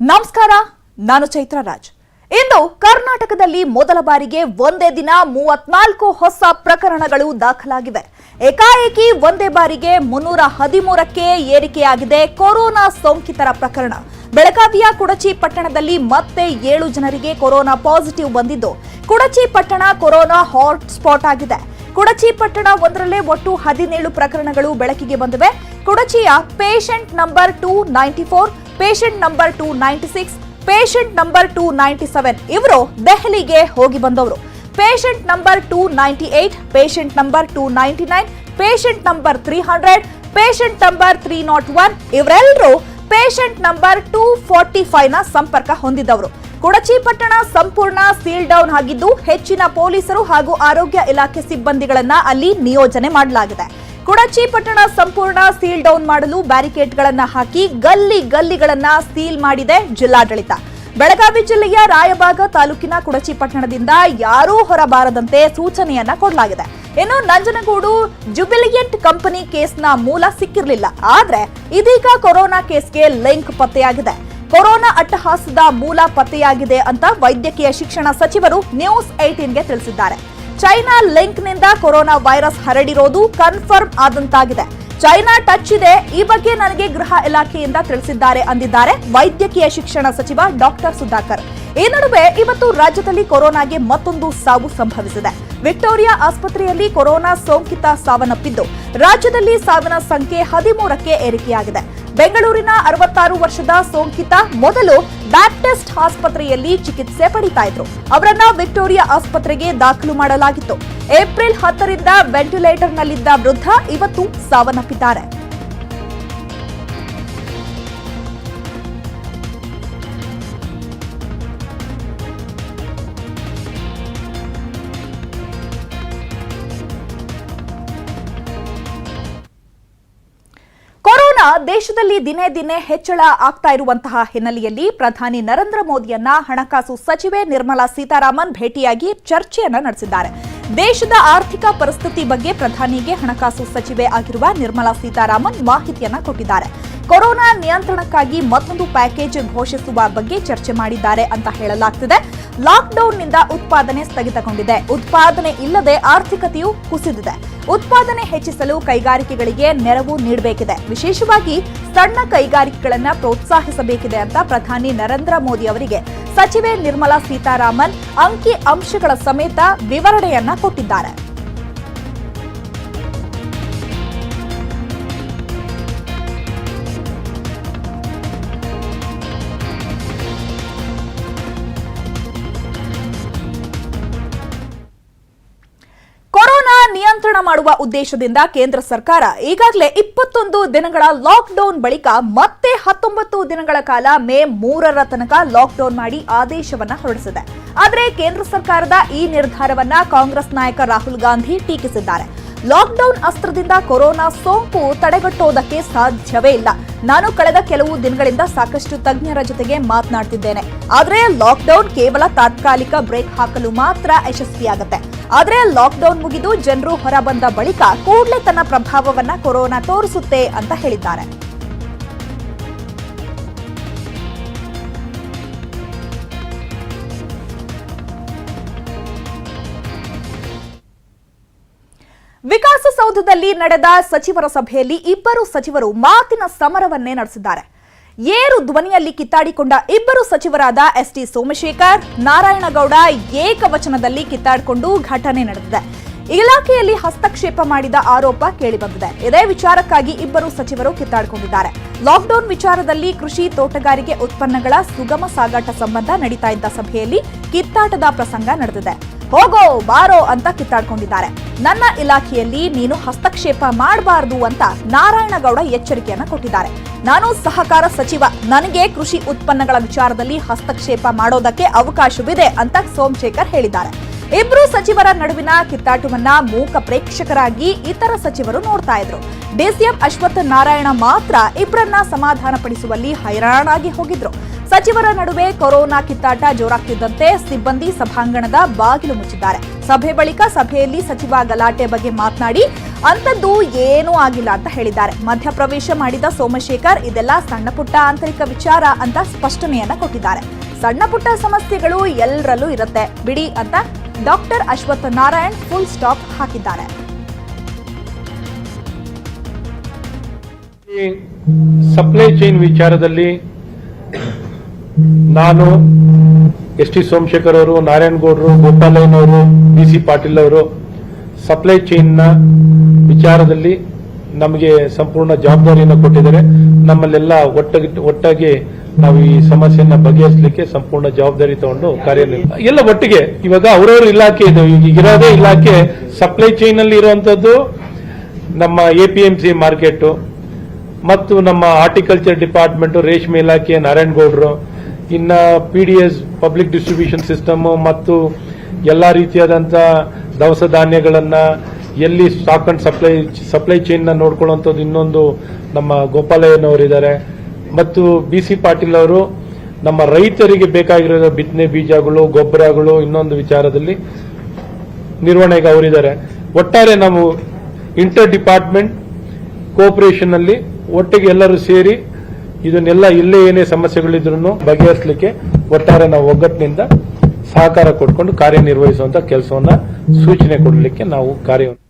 ನಮಸ್ಕಾರ, ನಾನು ಚೈತ್ರ ರಾಜ್. ಇಂದು ಕರ್ನಾಟಕದಲ್ಲಿ ಮೊದಲ ಬಾರಿಗೆ ಒಂದೇ ದಿನ ಮೂವತ್ನಾಲ್ಕು ಹೊಸ ಪ್ರಕರಣಗಳು ದಾಖಲಾಗಿವೆ. ಏಕಾಏಕಿ ಒಂದೇ ಬಾರಿಗೆ ಮುನ್ನೂರ ಹದಿಮೂರಕ್ಕೆ ಏರಿಕೆಯಾಗಿದೆ ಕೊರೋನಾ ಸೋಂಕಿತರ ಪ್ರಕರಣ. ಬೆಳಗಾವಿಯ ಕುಡಚಿ ಪಟ್ಟಣದಲ್ಲಿ ಮತ್ತೆ ಏಳು ಜನರಿಗೆ ಕೊರೋನಾ ಪಾಸಿಟಿವ್ ಬಂದಿದ್ದು. ಕುಡಚಿ ಪಟ್ಟಣ ಕೊರೋನಾ ಹಾಟ್ ಸ್ಪಾಟ್ ಆಗಿದೆ. ಕುಡಚಿ ಪಟ್ಟಣ ಒಂದರಲ್ಲೇ ಒಟ್ಟು ಹದಿನೇಳು ಪ್ರಕರಣಗಳು ಬೆಳಕಿಗೆ ಬಂದಿವೆ. ಕುಡಚಿಯ patient number two ninety four patient number two ninety six patient number two ninety seven ಇವರು ದೆಹಲಿಗೆ ಹೋಗಿ ಬಂದವರು. Patient number two ninety eight patient number two ninety nine patient number three hundred patient number three nought one ಇವರೆಲ್ಲರೂ patient number two forty ಫೈವ್ನ ಸಂಪರ್ಕ ಹೊಂದಿದವರು. ಕುಡಚಿ ಪಟ್ಟಣ ಸಂಪೂರ್ಣ ಸೀಲ್ ಡೌನ್ ಆಗಿದ್ದು ಹೆಚ್ಚಿನ ಪೊಲೀಸರು ಹಾಗೂ ಆರೋಗ್ಯ ಇಲಾಖೆ ಸಿಬ್ಬಂದಿಗಳನ್ನ ಅಲ್ಲಿ ನಿಯೋಜನೆ ಮಾಡಲಾಗಿದೆ. ಕೊಡಚಿ ಪಟ್ಟಣ ಸಂಪೂರ್ಣ ಸೀಲ್ ಡೌನ್ ಮಾಡಲು ಬ್ಯಾರಿಕೇಡ್ಗಳನ್ನ ಹಾಕಿ ಗಲ್ಲಿ ಗಲ್ಲಿಗಳನ್ನ ಸೀಲ್ ಮಾಡಿದೆ ಜಿಲ್ಲಾಡಳಿತ. ಬೆಳಗಾವಿ ಜಿಲ್ಲೆಯ ರಾಯಬಾಗ ತಾಲೂಕಿನ ಕುಡಚಿ ಪಟ್ಟಣದಿಂದ ಯಾರೂ ಹೊರಬಾರದಂತೆ ಸೂಚನೆಯನ್ನ ಕೊಡಲಾಗಿದೆ. ಇನ್ನು ನಂಜನಗೂಡು ಜುಬಿಲಿಯಂಟ್ ಕಂಪನಿ ಕೇಸ್ನ ಮೂಲ ಸಿಕ್ಕಿರಲಿಲ್ಲ. ಆದ್ರೆ ಇದೀಗ ಕೊರೋನಾ ಕೇಸ್ಗೆ ಲಿಂಕ್ ಪತ್ತೆಯಾಗಿದೆ. ಕೊರೋನಾ ಅಟ್ಟಹಾಸದ ಮೂಲ ಪತ್ತೆಯಾಗಿದೆ ಅಂತ ವೈದ್ಯಕೀಯ ಶಿಕ್ಷಣ ಸಚಿವರು ನ್ಯೂಸ್ ಏಟೀನ್ಗೆ ತಿಳಿಸಿದ್ದಾರೆ. ಚೈನಾ ಲಿಂಕ್ನಿಂದ ಕೊರೋನಾ ವೈರಸ್ ಹರಡಿರೋದು ಕನ್ಫರ್ಮ್ ಆದಂತಾಗಿದೆ. ಚೈನಾ ಟಚ್ ಇದೆ, ಈ ಬಗ್ಗೆ ನನಗೆ ಗೃಹ ಇಲಾಖೆಯಿಂದ ತಿಳಿಸಿದ್ದಾರೆ ಅಂದಿದ್ದಾರೆ ವೈದ್ಯಕೀಯ ಶಿಕ್ಷಣ ಸಚಿವ ಡಾಕ್ಟರ್ ಸುಧಾಕರ್. ಈ ನಡುವೆ ಇವತ್ತು ರಾಜ್ಯದಲ್ಲಿ ಕೊರೋನಾಗೆ ಮತ್ತೊಂದು ಸಾವು ಸಂಭವಿಸಿದೆ. ವಿಕ್ಟೋರಿಯಾ ಆಸ್ಪತ್ರೆಯಲ್ಲಿ ಕೊರೋನಾ ಸೋಂಕಿತ ಸಾವನ್ನಪ್ಪಿದ್ದು, ರಾಜ್ಯದಲ್ಲಿ ಸಾವಿನ ಸಂಖ್ಯೆ ಹದಿಮೂರಕ್ಕೆ ಏರಿಕೆಯಾಗಿದೆ. ಬೆಂಗಳೂರಿನ ಅರವತ್ತಾರು ವರ್ಷದ ಸೋಂಕಿತ ಮೊದಲು ಬ್ಯಾಪ್ಟಿಸ್ಟ್ ಆಸ್ಪತ್ರೆಯಲ್ಲಿ ಚಿಕಿತ್ಸೆ ಪಡಿತಾ ಇದ್ರು. ಅವರನ್ನ ವಿಕ್ಟೋರಿಯಾ ಆಸ್ಪತ್ರೆಗೆ ದಾಖಲು ಮಾಡಲಾಗಿತ್ತು. ಏಪ್ರಿಲ್ ಹತ್ತರಿಂದ ವೆಂಟಿಲೇಟರ್ನಲ್ಲಿದ್ದ ವೃದ್ಧ ಇವತ್ತು ಸಾವನ್ನಪ್ಪಿದ್ದಾರೆ. ದೇಶದಲ್ಲಿ ದಿನೇ ದಿನೇ ಹೆಚ್ಚಳ ಆಗ್ತಾ ಇರುವಂತಹ ಹಿನ್ನೆಲೆಯಲ್ಲಿ ಪ್ರಧಾನಿ ನರೇಂದ್ರ ಮೋದಿಯನ್ನ ಹಣಕಾಸು ಸಚಿವೆ ನಿರ್ಮಲಾ ಸೀತಾರಾಮನ್ ಭೇಟಿಯಾಗಿ ಚರ್ಚೆಯನ್ನ ನಡೆಸಿದ್ದಾರೆ. ದೇಶದ ಆರ್ಥಿಕ ಪರಿಸ್ಥಿತಿ ಬಗ್ಗೆ ಪ್ರಧಾನಿಗೆ ಹಣಕಾಸು ಸಚಿವೆ ಆಗಿರುವ ನಿರ್ಮಲಾ ಸೀತಾರಾಮನ್ ಮಾಹಿತಿಯನ್ನ ಕೊಟ್ಟಿದ್ದಾರೆ. ಕೊರೋನಾ ನಿಯಂತ್ರಣಕ್ಕಾಗಿ ಮತ್ತೊಂದು ಪ್ಯಾಕೇಜ್ ಘೋಷಿಸುವ ಬಗ್ಗೆ ಚರ್ಚೆ ಮಾಡಿದ್ದಾರೆ ಅಂತ ಹೇಳಲಾಗ್ತಿದೆ. ಲಾಕ್ಡೌನ್ನಿಂದ ಉತ್ಪಾದನೆ ಸ್ಥಗಿತಗೊಂಡಿದೆ. ಉತ್ಪಾದನೆ ಇಲ್ಲದೆ ಆರ್ಥಿಕತೆಯು ಕುಸಿದಿದೆ. ಉತ್ಪಾದನೆ ಹೆಚ್ಚಿಸಲು ಕೈಗಾರಿಕೆಗಳಿಗೆ ನೆರವು ನೀಡಬೇಕಿದೆ. ವಿಶೇಷವಾಗಿ ಸಣ್ಣ ಕೈಗಾರಿಕೆಗಳನ್ನು ಪ್ರೋತ್ಸಾಹಿಸಬೇಕಿದೆ ಅಂತ ಪ್ರಧಾನಿ ನರೇಂದ್ರ ಮೋದಿ ಅವರಿಗೆ ಸಚಿವೆ ನಿರ್ಮಲಾ ಸೀತಾರಾಮನ್ ಅಂಕಿ ಅಂಶಗಳ ಸಮೇತ ವಿವರಣೆಯನ್ನ ಕೊಟ್ಟಿದ್ದಾರೆ. ಮಾಡುವ ಉದ್ದೇಶದಿಂದ ಕೇಂದ್ರ ಸರ್ಕಾರ ಈಗಾಗಲೇ ಇಪ್ಪತ್ತೊಂದು ದಿನಗಳ ಲಾಕ್ಡೌನ್ ಬಳಿಕ ಮತ್ತೆ ಹತ್ತೊಂಬತ್ತು ದಿನಗಳ ಕಾಲ ಮೇ ಮೂರರ ತನಕ ಲಾಕ್ಡೌನ್ ಮಾಡಿ ಆದೇಶವನ್ನ ಹೊರಡಿಸಿದೆ. ಆದರೆ ಕೇಂದ್ರ ಸರ್ಕಾರದ ಈ ನಿರ್ಧಾರವನ್ನ ಕಾಂಗ್ರೆಸ್ ನಾಯಕ ರಾಹುಲ್ ಗಾಂಧಿ ಟೀಕಿಸಿದ್ದಾರೆ. ಲಾಕ್ಡೌನ್ ಅಸ್ತ್ರದಿಂದ ಕೊರೋನಾ ಸೋಂಕು ತಡೆಗಟ್ಟೋದಕ್ಕೆ ಸಾಧ್ಯವೇ ಇಲ್ಲ. ನಾನು ಕಳೆದ ಕೆಲವು ದಿನಗಳಿಂದ ಸಾಕಷ್ಟು ತಜ್ಞರ ಜೊತೆಗೆ ಮಾತನಾಡ್ತಿದ್ದೇನೆ. ಆದರೆ ಲಾಕ್ಡೌನ್ ಕೇವಲ ತಾತ್ಕಾಲಿಕ ಬ್ರೇಕ್ ಹಾಕಲು ಮಾತ್ರ ಯಶಸ್ವಿಯಾಗುತ್ತೆ. ಆದರೆ ಲಾಕ್ಡೌನ್ ಮುಗಿದು ಜನರು ಹೊರಬಂದ ಬಳಿಕ ಕೂಡಲೇ ತನ್ನ ಪ್ರಭಾವವನ್ನ ಕೊರೋನಾ ತೋರಿಸುತ್ತೆ ಅಂತ ಹೇಳಿದ್ದಾರೆ. ವಿಕಾಸಸೌಧದಲ್ಲಿ ನಡೆದ ಸಚಿವರ ಸಭೆಯಲ್ಲಿ ಇಬ್ಬರು ಸಚಿವರು ಮಾತಿನ ಸಮರವನ್ನೇ ನಡೆಸಿದ್ದಾರೆ. ಏರು ಧ್ವನಿಯಲ್ಲಿ ಕಿತ್ತಾಡಿಕೊಂಡ ಇಬ್ಬರು ಸಚಿವರಾದ ಎಸ್ ಟಿ ಸೋಮಶೇಖರ್, ನಾರಾಯಣಗೌಡ ಏಕವಚನದಲ್ಲಿ ಕಿತ್ತಾಡಿಕೊಂಡು ಘಟನೆ ನಡೆದಿದೆ. ಇಲಾಖೆಯಲ್ಲಿ ಹಸ್ತಕ್ಷೇಪ ಮಾಡಿದ ಆರೋಪ ಕೇಳಿಬಂದಿದೆ. ಇದೇ ವಿಚಾರಕ್ಕಾಗಿ ಇಬ್ಬರು ಸಚಿವರು ಕಿತ್ತಾಡಿಕೊಂಡಿದ್ದಾರೆ. ಲಾಕ್ಡೌನ್ ವಿಚಾರದಲ್ಲಿ ಕೃಷಿ ತೋಟಗಾರಿಕೆ ಉತ್ಪನ್ನಗಳ ಸುಗಮ ಸಾಗಾಟ ಸಂಬಂಧ ನಡೀತಾ ಇದ್ದ ಸಭೆಯಲ್ಲಿ ಕಿತ್ತಾಟದ ಪ್ರಸಂಗ ನಡೆದಿದೆ. ಹೋಗೋ, ಬಾರೋ ಅಂತ ಕಿತ್ತಾಡ್ಕೊಂಡಿದ್ದಾರೆ. ನನ್ನ ಇಲಾಖೆಯಲ್ಲಿ ನೀನು ಹಸ್ತಕ್ಷೇಪ ಮಾಡಬಾರದು ಅಂತ ನಾರಾಯಣಗೌಡ ಎಚ್ಚರಿಕೆಯನ್ನ ಕೊಟ್ಟಿದ್ದಾರೆ. ನಾನು ಸಹಕಾರ ಸಚಿವ, ನನಗೆ ಕೃಷಿ ಉತ್ಪನ್ನಗಳ ವಿಚಾರದಲ್ಲಿ ಹಸ್ತಕ್ಷೇಪ ಮಾಡೋದಕ್ಕೆ ಅವಕಾಶವಿದೆ ಅಂತ ಸೋಮಶೇಖರ್ ಹೇಳಿದ್ದಾರೆ. ಇಬ್ರು ಸಚಿವರ ನಡುವಿನ ಕಿತ್ತಾಟವನ್ನ ಮೂಕ ಪ್ರೇಕ್ಷಕರಾಗಿ ಇತರ ಸಚಿವರು ನೋಡ್ತಾ ಇದ್ರು. ಡಿಸಿಎಂ ಅಶ್ವಥ್ ನಾರಾಯಣ ಮಾತ್ರ ಇಬ್ಬರನ್ನ ಸಮಾಧಾನಪಡಿಸುವಲ್ಲಿ ಹೈರಾಣಾಗಿ ಹೋಗಿದ್ರು. ಸಚಿವರ ನಡುವೆ ಕೊರೋನಾ ಕಿತ್ತಾಟ ಜೋರಾಗ್ತಿದ್ದಂತೆ ಸಿಬ್ಬಂದಿ ಸಭಾಂಗಣದ ಬಾಗಿಲು ಮುಚ್ಚಿದ್ದಾರೆ. ಸಭೆ ಬಳಿಕ ಸಭೆಯಲ್ಲಿ ಸಚಿವ ಗಲಾಟೆ ಬಗ್ಗೆ ಮಾತನಾಡಿ, ಅಂಥದ್ದು ಏನೂ ಆಗಿಲ್ಲ ಅಂತ ಹೇಳಿದ್ದಾರೆ. ಮಧ್ಯಪ್ರವೇಶ ಮಾಡಿದ ಸೋಮಶೇಖರ್, ಇದೆಲ್ಲ ಸಣ್ಣ ಪುಟ್ಟ ಆಂತರಿಕ ವಿಚಾರ ಅಂತ ಸ್ಪಷ್ಟನೆಯನ್ನ ಕೊಟ್ಟಿದ್ದಾರೆ. ಸಣ್ಣ ಪುಟ್ಟ ಸಮಸ್ಯೆಗಳು ಎಲ್ಲರಲ್ಲೂ ಇರುತ್ತೆ. ಬಿಡಿ ಅಂತ doctor Ashwath Narayan full stop ಹಾಕಿದ್ದಾರೆ ಸಪ್ಲೈ ಚೈನ್ ವಿಚಾರದಲ್ಲಿ ನಾನು ಎಸ್ ಟಿ ಸೋಮಶೇಖರ್ ಅವರು ನಾರಾಯಣಗೌಡರು ಗೋಪಾಲಯ್ಯನವರು ಬಿ ಸಿ ಪಾಟೀಲ್ ಅವರು ಸಪ್ಲೈ ಚೈನ್ನ ವಿಚಾರದಲ್ಲಿ ನಮಗೆ ಸಂಪೂರ್ಣ ಜವಾಬ್ದಾರಿಯನ್ನು ಕೊಟ್ಟಿದ್ದಾರೆ. ನಮ್ಮಲ್ಲೆಲ್ಲ ಒಟ್ಟಾಗಿ ಒಟ್ಟಾಗಿ ನಾವು ಈ ಸಮಸ್ಯೆಯನ್ನ ಬಗೆಹರಿಸಲಿಕ್ಕೆ ಸಂಪೂರ್ಣ ಜವಾಬ್ದಾರಿ ತಗೊಂಡು ಕಾರ್ಯನಿರ್ವ ಎಲ್ಲ ಒಟ್ಟಿಗೆ. ಇವಾಗ ಅವರವ್ರ ಇಲಾಖೆ ಇದೆ. ಈಗ ಇರೋದೇ ಇಲಾಖೆ. ಸಪ್ಲೈ ಚೈನ್ ಅಲ್ಲಿ ಇರುವಂತದ್ದು ನಮ್ಮ ಸಿ ಮಾರ್ಕೆಟ್ ಮತ್ತು ನಮ್ಮ ಹಾರ್ಟಿಕಲ್ಚರ್ ಡಿಪಾರ್ಟ್ಮೆಂಟ್ ರೇಷ್ಮೆ ಇಲಾಖೆ ನಾರಾಯಣಗೌಡರು ಇನ್ನ P D S public distribution system ಮತ್ತು ಎಲ್ಲಾ ರೀತಿಯಾದಂತ ದವಸ ಧಾನ್ಯಗಳನ್ನ ಎಲ್ಲಿ ಸ್ಟಾಕ್ ಅಂಡ್ ಸಪ್ಲೈ ಸಪ್ಲೈ ನ ನೋಡ್ಕೊಳ್ಳುವಂಥದ್ದು ಇನ್ನೊಂದು ನಮ್ಮ ಗೋಪಾಲಯ್ಯನವರಿದ್ದಾರೆ. ಮತ್ತು ಬಿ ಸಿ ಪಾಟೀಲ್ ಅವರು ನಮ್ಮ ರೈತರಿಗೆ ಬೇಕಾಗಿರೋ ಬಿತ್ತನೆ ಬೀಜಗಳು, ಗೊಬ್ಬರಗಳು ಇನ್ನೊಂದು ವಿಚಾರದಲ್ಲಿ ನಿರ್ವಹಣೆಗೆ ಅವರಿದ್ದಾರೆ. ಒಟ್ಟಾರೆ ನಾವು ಇಂಟರ್ ಡಿಪಾರ್ಟ್ಮೆಂಟ್ ಕೋಪರೇಷನ್ನಲ್ಲಿ ಒಟ್ಟಿಗೆ ಎಲ್ಲರೂ ಸೇರಿ ಇದನ್ನೆಲ್ಲ ಇಲ್ಲೇ ಏನೇ ಸಮಸ್ಯೆಗಳಿದ್ರು ಬಗೆಹರಿಸಲಿಕ್ಕೆ ಒಟ್ಟಾರೆ ನಾವು ಒಗ್ಗಟ್ಟಿನಿಂದ ಸಹಕಾರ ಕೊಟ್ಕೊಂಡು ಕಾರ್ಯನಿರ್ವಹಿಸುವಂತ ಕೆಲಸವನ್ನ ಸೂಚನೆ ಕೊಡಲಿಕ್ಕೆ ನಾವು ಕಾರ್ಯವನ್ನು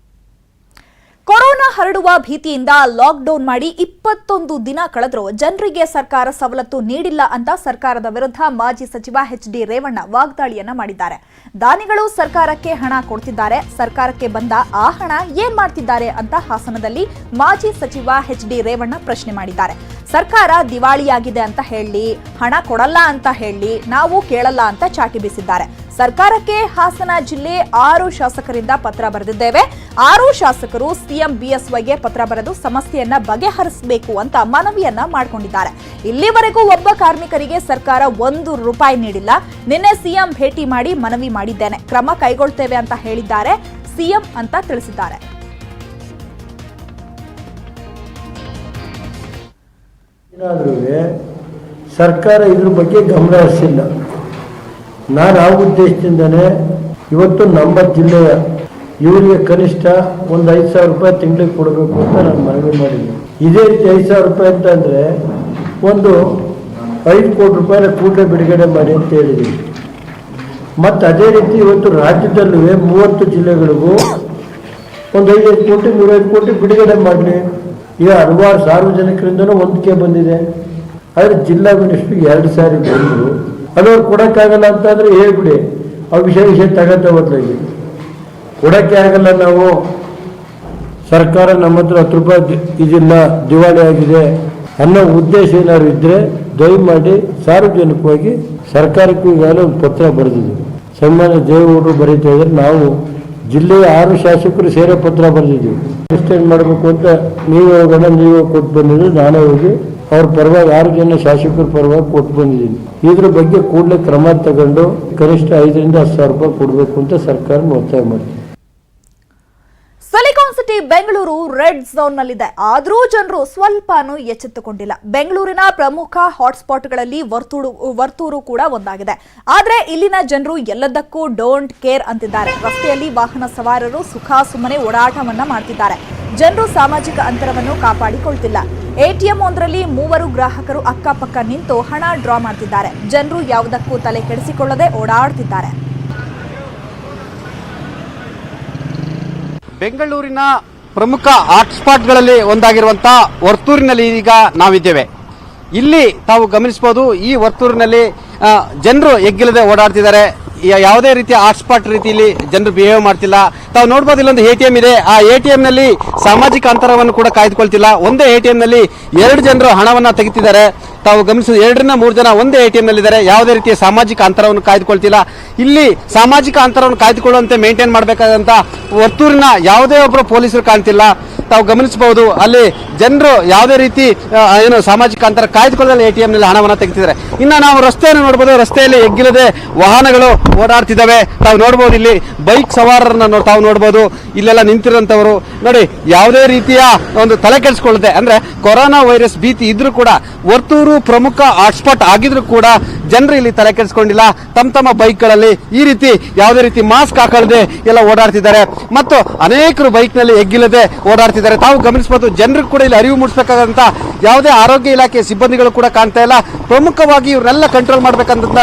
ಕೊರೋನಾ ಹರಡುವ ಭೀತಿಯಿಂದ ಲಾಕ್ಡೌನ್ ಮಾಡಿ ಇಪ್ಪತ್ತೊಂದು ದಿನ ಕಳೆದರೂ ಜನರಿಗೆ ಸರ್ಕಾರ ಸವಲತ್ತು ನೀಡಿಲ್ಲ ಅಂತ ಸರ್ಕಾರದ ವಿರುದ್ಧ ಮಾಜಿ ಸಚಿವ ಎಚ್ ಡಿ ರೇವಣ್ಣ ವಾಗ್ದಾಳಿಯನ್ನ ಮಾಡಿದ್ದಾರೆ. ದಾನಿಗಳು ಸರ್ಕಾರಕ್ಕೆ ಹಣ ಕೊಡ್ತಿದ್ದಾರೆ. ಸರ್ಕಾರಕ್ಕೆ ಬಂದ ಆ ಹಣ ಏನ್ ಮಾಡ್ತಿದ್ದಾರೆ ಅಂತ ಹಾಸನದಲ್ಲಿ ಮಾಜಿ ಸಚಿವ ಎಚ್ ಡಿ ರೇವಣ್ಣ ಪ್ರಶ್ನೆ ಮಾಡಿದ್ದಾರೆ. ಸರ್ಕಾರ ದಿವಾಳಿಯಾಗಿದೆ ಅಂತ ಹೇಳಿ, ಹಣ ಕೊಡಲ್ಲ ಅಂತ ಹೇಳಿ, ನಾವು ಕೇಳಲ್ಲ ಅಂತ ಚಾಟಿ ಬೀಸಿದ್ದಾರೆ. ಸರ್ಕಾರಕ್ಕೆ ಹಾಸನ ಜಿಲ್ಲೆ ಆರು ಶಾಸಕರಿಂದ ಪತ್ರ ಬರೆದಿದ್ದೇವೆ. ಆರು ಶಾಸಕರು ಸಿಎಂ ಬಿಎಸ್ವೈಗೆ ಪತ್ರ ಬರೆದು ಸಮಸ್ಯೆಯನ್ನ ಬಗೆಹರಿಸಬೇಕು ಅಂತ ಮನವಿಯನ್ನ ಮಾಡಿಕೊಂಡಿದ್ದಾರೆ. ಇಲ್ಲಿವರೆಗೂ ಒಬ್ಬ ಕಾರ್ಮಿಕರಿಗೆ ಸರ್ಕಾರ ಒಂದು ರೂಪಾಯಿ ನೀಡಿಲ್ಲ. ನಿನ್ನೆ ಸಿಎಂ ಭೇಟಿ ಮಾಡಿ ಮನವಿ ಮಾಡಿದ್ದೇನೆ. ಕ್ರಮ ಕೈಗೊಳ್ತೇವೆ ಅಂತ ಹೇಳಿದ್ದಾರೆ. ಸಿಎಂ ಅಂತ ತಿಳಿಸಿದ್ದಾರೆ. ಸರ್ಕಾರ ಇದ್ರ ಬಗ್ಗೆ ಗಮನ ಹರಿಸಿಲ್ಲ. ನಾನು ಆ ಉದ್ದೇಶದಿಂದನೇ ಇವತ್ತು ನಮ್ಮ ಜಿಲ್ಲೆಯ ಇವರಿಗೆ ಕನಿಷ್ಠ ಒಂದು ಐದು ಸಾವಿರ ರೂಪಾಯಿ ತಿಂಗಳಿಗೆ ಕೊಡಬೇಕು ಅಂತ ನಾನು ಮನವಿ ಮಾಡಿದ್ದೆ ಇದೇ ರೀತಿ ಐದು ಸಾವಿರ ರೂಪಾಯಿ ಅಂತ ಅಂದರೆ ಒಂದು ಐದು ಕೋಟಿ ರೂಪಾಯಿನ ಕೂಡಲೇ ಬಿಡುಗಡೆ ಮಾಡಿ ಅಂತ ಹೇಳಿದ್ದೀವಿ ಮತ್ತು ಅದೇ ರೀತಿ ಇವತ್ತು ರಾಜ್ಯದಲ್ಲೂ ಮೂವತ್ತು ಜಿಲ್ಲೆಗಳಿಗೂ ಒಂದು ಐದೈದು ಕೋಟಿ ನೂರೈದು ಕೋಟಿ ಬಿಡುಗಡೆ ಮಾಡಲಿ. ಈಗ ಹಲವಾರು ಸಾರ್ವಜನಿಕರಿಂದನೂ ಹೊಂದಿಕೆ ಬಂದಿದೆ. ಆದರೆ ಜಿಲ್ಲಾ ಮಿನಿಸ್ಟ್ರಿಗೆ ಎರಡು ಸಾರಿ ಬಂದರು ಅದವ್ರು ಕೊಡೋಕ್ಕಾಗಲ್ಲ ಅಂತಂದರೆ ಹೇಳ್ಬಿಡಿ. ಆ ವಿಷಯ ವಿಷಯ ತಗೊಳ್ತಾ ಬದಲಾಗಿ ಕೊಡೋಕ್ಕೆ ಆಗಲ್ಲ ನಾವು. ಸರ್ಕಾರ ನಮ್ಮ ಹತ್ರ ಹತ್ತು ರೂಪಾಯಿ ಇದಿಲ್ಲ ದಿವಾಳಿ ಆಗಿದೆ ಅನ್ನೋ ಉದ್ದೇಶ ಏನಾದ್ರು ಇದ್ರೆ ದಯಮಾಡಿ ಸಾರ್ವಜನಿಕವಾಗಿ ಸರ್ಕಾರಕ್ಕೂ ಈಗಾಗಲೇ ಒಂದು ಪತ್ರ ಬರೆದಿದ್ದೀವಿ ಸನ್ಮಾನ್ಯ ದೇವೇಗೌಡರು ಬರೀತಾ ಇದ್ರೆ ನಾವು ಜಿಲ್ಲೆಯ ಆರು ಶಾಸಕರು ಸೇರೋ ಪತ್ರ ಬರೆದಿದ್ದೀವಿ. ಎಕ್ಸ್ಟೆಂಡ್ ಮಾಡಬೇಕು ಅಂತ ನೀವು ಹೋಗೋಣ, ನೀವು ಕೊಟ್ಟು ಬಂದಿದ್ದು ನಾನೇ ಹೋಗಿ ಅವ್ರ ಪರವಾಗಿ ಆರು ಜನ ಶಾಸಕರ ಪರವಾಗಿ ಕೊಟ್ಟು ಬಂದಿದ್ದೀನಿ. ಇದ್ರ ಬಗ್ಗೆ ಕೂಡಲೇ ಕ್ರಮ ತಗೊಂಡು ಕನಿಷ್ಠ ಐದರಿಂದ ಹತ್ತು ಸಾವಿರ ರೂಪಾಯಿ ಕೊಡಬೇಕು ಅಂತ ಸರ್ಕಾರ ಒತ್ತಾಯ ಮಾಡ್ತೀವಿ ಸಿಲಿಕಾನ್ ಸಿಟಿ ಬೆಂಗಳೂರು ರೆಡ್ ಝೋನ್ನಲ್ಲಿದೆ ಆದರೂ ಜನರು ಸ್ವಲ್ಪನೂ ಎಚ್ಚೆತ್ತುಕೊಂಡಿಲ್ಲ. ಬೆಂಗಳೂರಿನ ಪ್ರಮುಖ ಹಾಟ್ಸ್ಪಾಟ್ಗಳಲ್ಲಿ ವರ್ತೂರು ವರ್ತೂರು ಕೂಡ ಒಂದಾಗಿದೆ. ಆದರೆ ಇಲ್ಲಿನ ಜನರು ಎಲ್ಲದಕ್ಕೂ ಡೋಂಟ್ ಕೇರ್ ಅಂತಿದ್ದಾರೆ. ರಸ್ತೆಯಲ್ಲಿ ವಾಹನ ಸವಾರರು ಸುಖ ಸುಮ್ಮನೆ ಓಡಾಟವನ್ನ ಮಾಡ್ತಿದ್ದಾರೆ. ಜನರು ಸಾಮಾಜಿಕ ಅಂತರವನ್ನು ಕಾಪಾಡಿಕೊಳ್ತಿಲ್ಲ. ಎಟಿಎಂ ಒಂದರಲ್ಲಿ ಮೂವರು ಗ್ರಾಹಕರು ಅಕ್ಕಪಕ್ಕ ನಿಂತು ಹಣ ಡ್ರಾ ಮಾಡ್ತಿದ್ದಾರೆ. ಜನರು ಯಾವುದಕ್ಕೂ ತಲೆ ಕೆಡಿಸಿಕೊಳ್ಳದೆ ಓಡಾಡ್ತಿದ್ದಾರೆ. ಬೆಂಗಳೂರಿನ ಪ್ರಮುಖ ಹಾಟ್ಸ್ಪಾಟ್ಗಳಲ್ಲಿ ಒಂದಾಗಿರುವಂಥ ವರ್ತೂರಿನಲ್ಲಿ ಈಗ ನಾವಿದ್ದೇವೆ. ಇಲ್ಲಿ ತಾವು ಗಮನಿಸಬಹುದು, ಈ ವರ್ತೂರಿನಲ್ಲಿ ಜನರು ಎಗ್ಗಿಲ್ಲದೆ ಓಡಾಡ್ತಿದ್ದಾರೆ. ಯಾವುದೇ ರೀತಿಯ ಹಾಟ್ಸ್ಪಾಟ್ ರೀತಿಯಲ್ಲಿ ಜನರು ಬಿಹೇವ್ ಮಾಡ್ತಿಲ್ಲ. ತಾವು ನೋಡ್ಬೋದು ಇಲ್ಲೊಂದು ಎ ಟಿ ಎಂ ಇದೆ. ಆ ಎ ಟಿ ನಲ್ಲಿ ಸಾಮಾಜಿಕ ಅಂತರವನ್ನು ಕೂಡ ಕಾಯ್ದುಕೊಳ್ತಿಲ್ಲ. ಒಂದೇ ಎ ಟಿ ನಲ್ಲಿ ಎರಡು ಜನರು ಹಣವನ್ನ ತೆಗಿತಿದ್ದಾರೆ. ತಾವು ಗಮನಿಸಿದ ಎರಡರಿಂದ ಮೂರು ಜನ ಒಂದೇ ಎ ಟಿ ಎಂನಲ್ಲಿದ್ದಾರೆ ಯಾವುದೇ ರೀತಿಯ ಸಾಮಾಜಿಕ ಅಂತರವನ್ನು ಕಾಯ್ದುಕೊಳ್ತಿಲ್ಲ. ಇಲ್ಲಿ ಸಾಮಾಜಿಕ ಅಂತರವನ್ನು ಕಾಯ್ದುಕೊಳ್ಳುವಂತೆ ಮೇಂಟೈನ್ ಮಾಡಬೇಕಾದಂತ ವರ್ತೂರಿನ ಯಾವುದೇ ಒಬ್ಬರು ಪೊಲೀಸರು ಕಾಣ್ತಿಲ್ಲ. ತಾವು ಗಮನಿಸಬಹುದು, ಅಲ್ಲಿ ಜನರು ಯಾವುದೇ ರೀತಿ ಏನು ಸಾಮಾಜಿಕ ಅಂತರ ಕಾಯ್ದುಕೊಳ್ಳಲು ಎ ಟಿ ನಲ್ಲಿ ಹಣವನ್ನು ತೆಗೆದಿದ್ದಾರೆ ಇನ್ನು ನಾವು ರಸ್ತೆಯನ್ನು ನೋಡಬಹುದು ರಸ್ತೆಯಲ್ಲಿ ಎಗ್ಗಿಲ್ಲದೆ ವಾಹನಗಳು ಓಡಾಡ್ತಿದ್ದಾವೆ. ತಾವು ನೋಡಬಹುದು ಇಲ್ಲಿ ಬೈಕ್ ಸವಾರರನ್ನ ತಾವು ನೋಡಬಹುದು ಇಲ್ಲೆಲ್ಲ ನಿಂತಿರುವಂತವರು ನೋಡಿ, ಯಾವುದೇ ರೀತಿಯ ಒಂದು ತಲೆ ಕೆಡಿಸ್ಕೊಳ್ಳದೆ, ಅಂದ್ರೆ ಕೊರೋನಾ ವೈರಸ್ ಭೀತಿ ಇದ್ರೂ ಕೂಡ ವರ್ತೂರು ಪ್ರಮುಖ ಹಾಟ್ಸ್ಪಾಟ್ ಆಗಿದ್ರು ಕೂಡ ಜನರು ಇಲ್ಲಿ ತಲೆ ಕೆಡಿಸ್ಕೊಂಡಿಲ್ಲ. ತಮ್ಮ ತಮ್ಮ ಬೈಕ್ಗಳಲ್ಲಿ ಈ ರೀತಿ ಯಾವುದೇ ರೀತಿ ಮಾಸ್ಕ್ ಹಾಕೊಳ್ಳದೆ ಎಲ್ಲ ಓಡಾಡ್ತಿದ್ದಾರೆ. ಮತ್ತು ಅನೇಕರು ಬೈಕ್ನಲ್ಲಿ ಎಗ್ಗಿಲ್ಲದೆ ಓಡಾಡ್ತಿದ್ದಾರೆ. ತಾವು ಗಮನಿಸಬಹುದು ಜನರಿಗೆ ಕೂಡ ಇಲ್ಲಿ ಅರಿವು ಮೂಡಿಸಬೇಕಾದಂಥ ಯಾವುದೇ ಆರೋಗ್ಯ ಇಲಾಖೆ ಸಿಬ್ಬಂದಿಗಳು ಕೂಡ ಕಾಣ್ತಾ ಇಲ್ಲ. ಪ್ರಮುಖವಾಗಿ ಇವರೆಲ್ಲ ಕಂಟ್ರೋಲ್ ಮಾಡಬೇಕಂತ